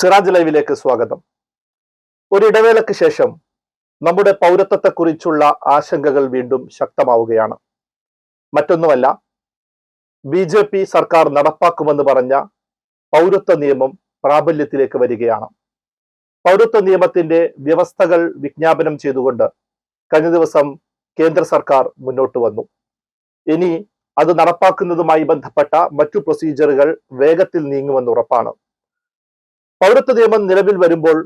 സിറാജ് ലൈവിലേക്ക് സ്വാഗതം. ഒരിടവേളക്ക് ശേഷം നമ്മുടെ പൗരത്വത്തെക്കുറിച്ചുള്ള ആശങ്കകൾ വീണ്ടും ശക്തമാവുകയാണ്. മറ്റൊന്നുമല്ല ബി ജെ പി സർക്കാർ നടപ്പാക്കുമെന്ന് പറഞ്ഞ പൗരത്വ നിയമം പ്രാബല്യത്തിലേക്ക് വരികയാണ്. പൗരത്വ നിയമത്തിന്റെ വ്യവസ്ഥകൾ വിജ്ഞാപനം ചെയ്തുകൊണ്ട് കഴിഞ്ഞ ദിവസം കേന്ദ്ര സർക്കാർ മുന്നോട്ട് വന്നു. ഇനി അത് നടപ്പാക്കുന്നതുമായി ബന്ധപ്പെട്ട മറ്റു പ്രൊസീജിയറുകൾ വേഗത്തിൽ നീങ്ങുമെന്ന് ഉറപ്പാണ്. പൗരത്വ നിയമം നിലവിൽ വരുമ്പോൾ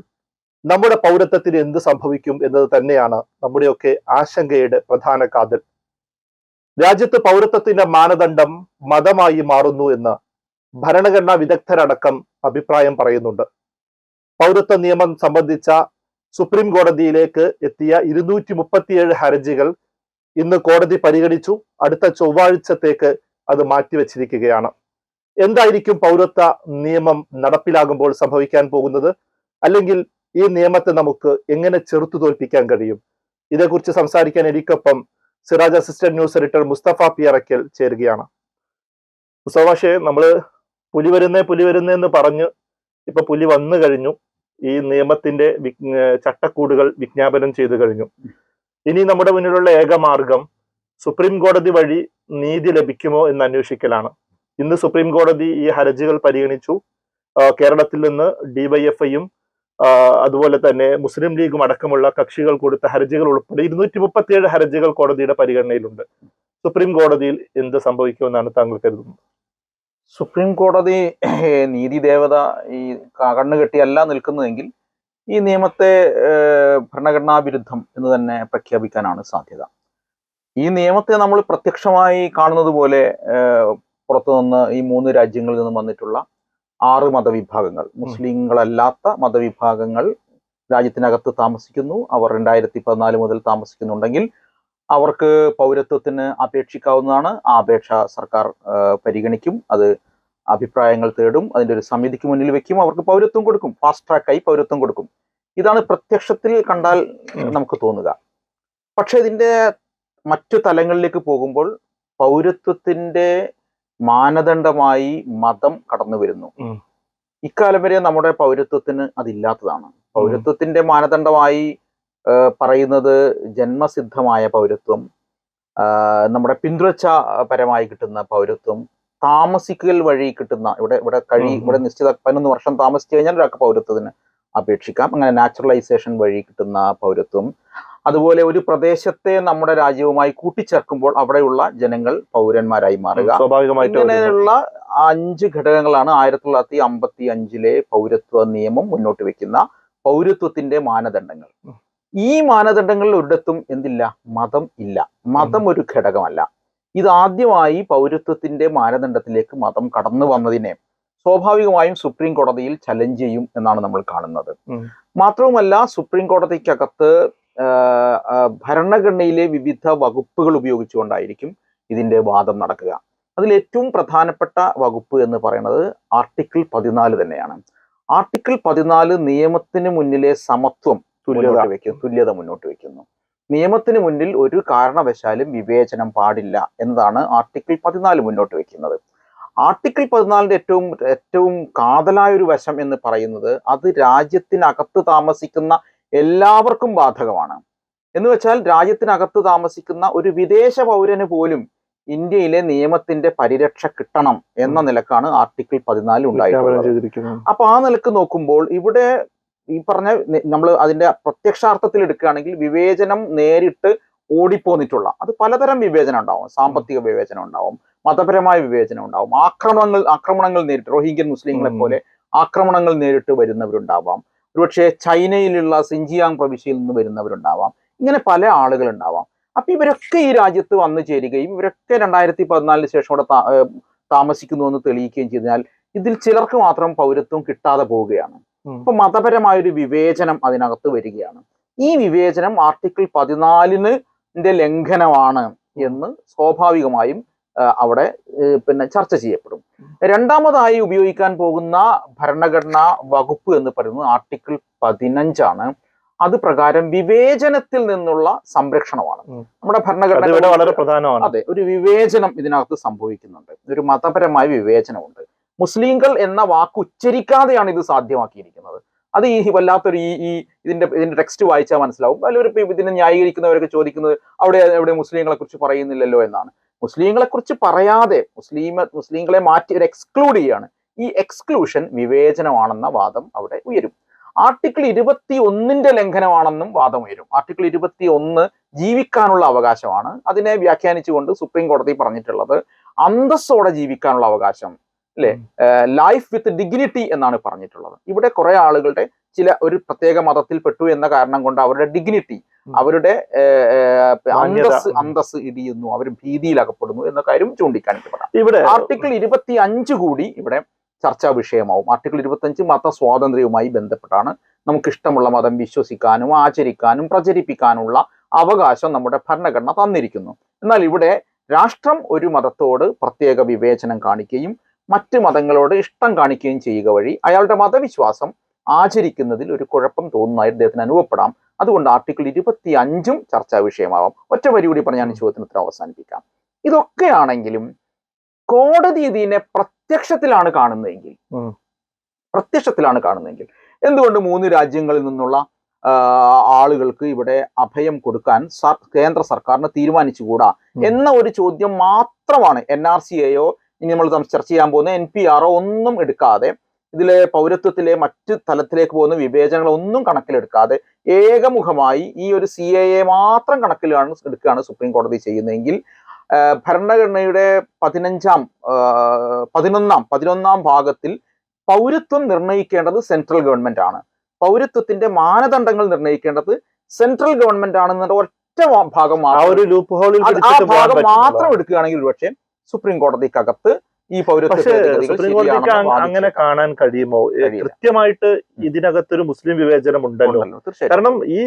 നമ്മുടെ പൗരത്വത്തിന് എന്ത് സംഭവിക്കും എന്നത് തന്നെയാണ് നമ്മുടെയൊക്കെ ആശങ്കയുടെ പ്രധാന കാതൽ. രാജ്യത്ത് പൗരത്വത്തിന്റെ മാനദണ്ഡം മതമായി മാറുന്നു എന്ന് ഭരണഘടനാ വിദഗ്ധരടക്കം അഭിപ്രായം പറയുന്നുണ്ട്. പൗരത്വ നിയമം സംബന്ധിച്ച സുപ്രീം കോടതിയിലേക്ക് എത്തിയ ഇരുന്നൂറ്റി മുപ്പത്തിയേഴ് ഹർജികൾ ഇന്ന് കോടതി പരിഗണിച്ചു. അടുത്ത ചൊവ്വാഴ്ചത്തേക്ക് അത് മാറ്റിവെച്ചിരിക്കുകയാണ്. എന്തായിരിക്കും പൗരത്വ നിയമം നടപ്പിലാകുമ്പോൾ സംഭവിക്കാൻ പോകുന്നത്? അല്ലെങ്കിൽ ഈ നിയമത്തെ നമുക്ക് എങ്ങനെ ചെറുത്തു തോൽപ്പിക്കാൻ കഴിയും? ഇതേക്കുറിച്ച് സംസാരിക്കാൻ എനിക്കൊപ്പം Siraj assistant news editor Musthafa P Arakkal ചേരുകയാണ്. മുസ്തഫ നമ്മൾ പുലി വരുന്നേ പുലി വരുന്നേ എന്ന് പറഞ്ഞ് ഇപ്പൊ പുലി വന്നു കഴിഞ്ഞു. ഈ നിയമത്തിന്റെ ചട്ടക്കൂടുകൾ വിജ്ഞാപനം ചെയ്തു കഴിഞ്ഞു. ഇനി നമ്മുടെ മുന്നിലുള്ള ഏക മാർഗം സുപ്രീം കോടതി വഴി നീതി ലഭിക്കുമോ എന്ന് അന്വേഷിക്കലാണ്. ഇന്ന് സുപ്രീം കോടതി ഈ ഹർജികൾ പരിഗണിച്ചു. കേരളത്തിൽ നിന്ന് ഡിവൈഎഫ്ഐയും അതുപോലെ തന്നെ മുസ്ലിം ലീഗും അടക്കമുള്ള കക്ഷികൾ കൊടുത്ത ഹർജികൾ ഉൾപ്പെടെ ഇരുന്നൂറ്റി മുപ്പത്തിയേഴ് ഹർജികൾ കോടതിയുടെ പരിഗണനയിലുണ്ട്. സുപ്രീം കോടതിയിൽ എന്ത് സംഭവിക്കുമെന്നാണ് താങ്കൾ കരുതുന്നത്? സുപ്രീം കോടതി നീതി ദേവത ഈ കണ്ണു കെട്ടിയല്ല നിൽക്കുന്നതെങ്കിൽ ഈ നിയമത്തെ ഭരണഘടനാ വിരുദ്ധം എന്ന് തന്നെ പ്രഖ്യാപിക്കാനാണ് സാധ്യത. ഈ നിയമത്തെ നമ്മൾ പ്രത്യക്ഷമായി കാണുന്നത് പോലെ പുറത്തുനിന്ന് ഈ മൂന്ന് രാജ്യങ്ങളിൽ നിന്ന് വന്നിട്ടുള്ള ആറ് മതവിഭാഗങ്ങൾ. മുസ്ലിങ്ങളല്ലാത്ത മതവിഭാഗങ്ങൾ രാജ്യത്തിനകത്ത് താമസിക്കുന്നു. അവർ രണ്ടായിരത്തി പതിനാല് മുതൽ താമസിക്കുന്നുണ്ടെങ്കിൽ അവർക്ക് പൗരത്വത്തിന് അപേക്ഷിക്കാവുന്നതാണ്. ആ അപേക്ഷ സർക്കാർ പരിഗണിക്കും. അത് അഭിപ്രായങ്ങൾ തേടും. അതിന്റെ ഒരു സമിതിക്ക് മുന്നിൽ വെക്കും. അവർക്ക് പൗരത്വം കൊടുക്കും. ഫാസ്റ്റ് ട്രാക്കായി പൗരത്വം കൊടുക്കും. ഇതാണ് പ്രത്യക്ഷത്തിൽ കണ്ടാൽ നമുക്ക് തോന്നുക. പക്ഷെ ഇതിന്റെ മറ്റു തലങ്ങളിലേക്ക് പോകുമ്പോൾ പൗരത്വത്തിന്റെ മാനദണ്ഡമായി മതം കടന്നു വരുന്നു. ഇക്കാലം വരെ നമ്മുടെ പൗരത്വത്തിന് അതില്ലാത്തതാണ് പൗരത്വത്തിന്റെ മാനദണ്ഡമായി പറയുന്നത് ജന്മസിദ്ധമായ പൗരത്വം നമ്മുടെ പിന്തുടർച്ച പരമായി കിട്ടുന്ന പൗരത്വം താമസിക്കൽ വഴി കിട്ടുന്ന ഇവിടെ ഇവിടെ കഴി. ഇവിടെ നിശ്ചിത പതിനൊന്ന് വർഷം താമസിച്ചു കഴിഞ്ഞാൽ ഒരാൾക്ക് പൗരത്വത്തിന് അപേക്ഷിക്കാം അങ്ങനെ നാച്ചുറലൈസേഷൻ വഴി കിട്ടുന്ന പൗരത്വം അതുപോലെ ഒരു പ്രദേശത്തെ നമ്മുടെ രാജ്യവുമായി കൂട്ടിച്ചേർക്കുമ്പോൾ അവിടെയുള്ള ജനങ്ങൾ പൗരന്മാരായി മാറുക. സ്വാഭാവികമായിട്ട് ഇങ്ങനെയുള്ള അഞ്ച് ഘടകങ്ങളാണ് ആയിരത്തി തൊള്ളായിരത്തി അമ്പത്തി അഞ്ചിലെ പൗരത്വ നിയമം മുന്നോട്ട് വെക്കുന്ന പൗരത്വത്തിന്റെ മാനദണ്ഡങ്ങൾ. ഈ മാനദണ്ഡങ്ങളിൽ ഒരിടത്തും എന്തില്ല? മതം ഇല്ല. മതം ഒരു ഘടകമല്ല. ഇത് ഇതാദ്യമായി പൗരത്വത്തിന്റെ മാനദണ്ഡത്തിലേക്ക് മതം കടന്നു വന്നതിനെ സ്വാഭാവികമായും സുപ്രീം കോടതിയിൽ ചലഞ്ച് ചെയ്യും എന്നാണ് നമ്മൾ കാണുന്നത്. മാത്രവുമല്ല സുപ്രീം കോടതിക്കകത്ത് ഭരണഘടനയിലെ വിവിധ വകുപ്പുകൾ ഉപയോഗിച്ചുകൊണ്ടായിരിക്കും ഇതിന്റെ വാദം നടക്കുക. അതിൽ ഏറ്റവും പ്രധാനപ്പെട്ട വകുപ്പ് എന്ന് പറയുന്നത് ആർട്ടിക്കിൾ പതിനാല് തന്നെയാണ്. ആർട്ടിക്കിൾ പതിനാല് നിയമത്തിന് മുന്നിലെ സമത്വം തുല്യത മുന്നോട്ട് വെക്കുന്നു തുല്യത മുന്നോട്ട് വെക്കുന്നു നിയമത്തിന് മുന്നിൽ ഒരു കാരണവശാലും വിവേചനം പാടില്ല എന്നതാണ് ആർട്ടിക്കിൾ പതിനാല് മുന്നോട്ട് വെക്കുന്നത് ആർട്ടിക്കിൾ പതിനാലിന്റെ ഏറ്റവും ഏറ്റവും കാതലായ ഒരു വശം എന്ന് പറയുന്നത് അത് രാജ്യത്തിനകത്ത് താമസിക്കുന്ന എല്ലാവർക്കും ബാധകമാണ്. എന്ന് വെച്ചാൽ രാജ്യത്തിനകത്ത് താമസിക്കുന്ന ഒരു വിദേശ പൗരന് പോലും ഇന്ത്യയിലെ നിയമത്തിന്റെ പരിരക്ഷ കിട്ടണം എന്ന നിലക്കാണ് ആർട്ടിക്കിൾ പതിനാല് വിജ്ഞാപനം ഉണ്ടായിട്ടുള്ളത്. അപ്പൊ ആ നിലയ്ക്ക് നോക്കുമ്പോൾ ഇവിടെ ഈ പറഞ്ഞ നമ്മൾ അതിന്റെ പ്രത്യക്ഷാർത്ഥത്തിൽ എടുക്കുകയാണെങ്കിൽ വിവേചനം നേരിട്ട് ഓടിപ്പോന്നിട്ടുള്ള അത് പലതരം വിവേചനം ഉണ്ടാവും. സാമ്പത്തിക വിവേചനം ഉണ്ടാവും. മതപരമായ വിവേചനം ഉണ്ടാവും. ആക്രമണങ്ങൾ ആക്രമണങ്ങൾ നേരിട്ട് റോഹിംഗ്യൻ മുസ്ലിങ്ങളെ പോലെ ആക്രമണങ്ങൾ നേരിട്ട് വരുന്നവരുണ്ടാവാം. ഒരുപക്ഷെ ചൈനയിലുള്ള സിൻജിയാങ് പ്രവിശ്യയിൽ നിന്ന് വരുന്നവരുണ്ടാവാം. ഇങ്ങനെ പല ആളുകൾ ഉണ്ടാവാം അപ്പൊ ഇവരൊക്കെ ഈ രാജ്യത്ത് വന്നു ചേരുകയും ഇവരൊക്കെ രണ്ടായിരത്തി പതിനാലിന് ശേഷം ഇവിടെ താമസിക്കുന്നു എന്ന് തെളിയിക്കുകയും ചെയ്താൽ ഇതിൽ ചിലർക്ക് മാത്രം പൗരത്വം കിട്ടാതെ പോവുകയാണ്. അപ്പൊ മതപരമായ ഒരു വിവേചനം അതിനകത്ത് വരികയാണ്. ഈ വിവേചനം ആർട്ടിക്കിൾ പതിനാലിന് ലംഘനമാണ് എന്ന് സ്വാഭാവികമായും അവിടെ പിന്നെ ചർച്ച ചെയ്യപ്പെടും. രണ്ടാമതായി ഉപയോഗിക്കാൻ പോകുന്ന ഭരണഘടനാ വകുപ്പ് എന്ന് പറയുന്നത് ആർട്ടിക്കിൾ പതിനഞ്ചാണ്. അത് പ്രകാരം വിവേചനത്തിൽ നിന്നുള്ള സംരക്ഷണമാണ്. നമ്മുടെ ഭരണഘടന വളരെ പ്രധാനമാണ്. അതെ ഒരു വിവേചനം ഇതിനകത്ത് സംഭവിക്കുന്നുണ്ട്. ഒരു മതപരമായ വിവേചനമുണ്ട്. മുസ്ലിങ്ങൾ എന്ന വാക്ക് ഉച്ചരിക്കാതെയാണ് ഇത് സാധ്യമാക്കിയിരിക്കുന്നത്. അത് ഈ വല്ലാത്തൊരു ഈ ഈ ഇതിന്റെ ഇതിന്റെ ടെക്സ്റ്റ് വായിച്ചാൽ മനസ്സിലാവും. അല്ലെങ്കിൽ ഇതിനെ ന്യായീകരിക്കുന്നവരൊക്കെ ചോദിക്കുന്നത് അവിടെ എവിടെ മുസ്ലിങ്ങളെ കുറിച്ച് പറയുന്നില്ലല്ലോ എന്നാണ്. മുസ്ലിങ്ങളെ കുറിച്ച് പറയാതെ മുസ്ലിം മുസ്ലിങ്ങളെ മാറ്റി ഒരു എക്സ്ക്ലൂഡ് ചെയ്യാണ്. ഈ എക്സ്ക്ലൂഷൻ വിവേചനമാണെന്ന വാദം അവിടെ ഉയരും. ആർട്ടിക്കിൾ ഇരുപത്തി ഒന്നിന്റെ ലംഘനമാണെന്നും വാദം ഉയരും. ആർട്ടിക്കിൾ ഇരുപത്തി ഒന്ന് ജീവിക്കാനുള്ള അവകാശമാണ്. അതിനെ വ്യാഖ്യാനിച്ചുകൊണ്ട് സുപ്രീം കോടതി പറഞ്ഞിട്ടുള്ളത് അന്തസ്സോടെ ജീവിക്കാനുള്ള അവകാശം അല്ലെ? ലൈഫ് വിത്ത് ഡിഗ്നിറ്റി എന്നാണ് പറഞ്ഞിട്ടുള്ളത്. ഇവിടെ കുറെ ആളുകളുടെ ചില ഒരു പ്രത്യേക മതത്തിൽ പെട്ടു എന്ന കാരണം കൊണ്ട് അവരുടെ ഡിഗ്നിറ്റി. അവരുടെ അന്തസ് അന്തസ് ഇടിയുന്നു. അവർ ഭീതിയിൽ അകപ്പെടുന്നു എന്ന കാര്യം ചൂണ്ടിക്കാണിക്കപ്പെടാം ഇവിടെ ആർട്ടിക്കിൾ ഇരുപത്തി അഞ്ച് കൂടി ഇവിടെ ചർച്ചാ വിഷയമാവും. ആർട്ടിക്കിൾ ഇരുപത്തി അഞ്ച് മത സ്വാതന്ത്ര്യവുമായി ബന്ധപ്പെട്ടാണ്. നമുക്ക് ഇഷ്ടമുള്ള മതം വിശ്വസിക്കാനും ആചരിക്കാനും പ്രചരിപ്പിക്കാനുള്ള അവകാശം നമ്മുടെ ഭരണഘടന തന്നിരിക്കുന്നു. എന്നാൽ ഇവിടെ രാഷ്ട്രം ഒരു മതത്തോട് പ്രത്യേക വിവേചനം കാണിക്കുകയും മറ്റ് മതങ്ങളോട് ഇഷ്ടം കാണിക്കുകയും ചെയ്യുക വഴി അയാളുടെ മതവിശ്വാസം ആചരിക്കുന്നതിൽ ഒരു കുഴപ്പം തോന്നുന്നതായി അദ്ദേഹത്തിന് അനുഭവപ്പെടാം. അതുകൊണ്ട് ആർട്ടിക്കിൾ ഇരുപത്തി അഞ്ചും ചർച്ചാ വിഷയമാവാം ഒറ്റ വരി കൂടി പറഞ്ഞാൽ ഞാൻ ഈ ചോദ്യത്തിന് ഉത്തരം അവസാനിപ്പിക്കാം ഇതൊക്കെയാണെങ്കിലും കോടതി ഇതിനെ പ്രത്യക്ഷത്തിലാണ് കാണുന്നതെങ്കിൽ. പ്രത്യക്ഷത്തിലാണ് കാണുന്നതെങ്കിൽ എന്തുകൊണ്ട് മൂന്ന് രാജ്യങ്ങളിൽ നിന്നുള്ള ആളുകൾക്ക് ഇവിടെ അഭയം കൊടുക്കാൻ കേന്ദ്ര സർക്കാരിന് തീരുമാനിച്ചുകൂടാ. എന്ന ഒരു ചോദ്യം മാത്രമാണ് എൻ ആർ സി എയോ ഇനി നമ്മൾ ചർച്ച ചെയ്യാൻ പോകുന്ന എൻ പി ആറോ ഒന്നും എടുക്കാതെ ഇതിലെ പൗരത്വത്തിലെ മറ്റ് തലത്തിലേക്ക് പോകുന്ന വിവേചനങ്ങളൊന്നും കണക്കിലെടുക്കാതെ ഏകമുഖമായി ഈ ഒരു സി എ എ മാത്രം കണക്കിലാണ് എടുക്കുകയാണ് സുപ്രീം കോടതി ചെയ്യുന്നതെങ്കിൽ ഭരണഘടനയുടെ പതിനഞ്ചാം പതിനൊന്നാം പതിനൊന്നാം ഭാഗത്തിൽ പൗരത്വം നിർണയിക്കേണ്ടത് സെൻട്രൽ ഗവൺമെന്റ് ആണ് പൗരത്വത്തിന്റെ മാനദണ്ഡങ്ങൾ നിർണയിക്കേണ്ടത് സെൻട്രൽ ഗവൺമെന്റ് ആണെന്നുള്ള ഒറ്റ ഭാഗം ആ ഒരു ലൂപ്പ് ഹോളിൽ ആ ഭാഗം മാത്രം. എടുക്കുകയാണെങ്കിൽ ഒരുപക്ഷെ സുപ്രീം കോടതിക്കകത്ത് ഈ പൗരത്വ പക്ഷേ ഭേദഗതികൾ സുപ്രീം കോടതിക്ക് അങ്ങനെ കാണാൻ കഴിയുമോ? കൃത്യമായിട്ട് ഇതിനകത്തൊരു മുസ്ലിം വിവേചനം ഉണ്ടല്ലോ. കാരണം ഈ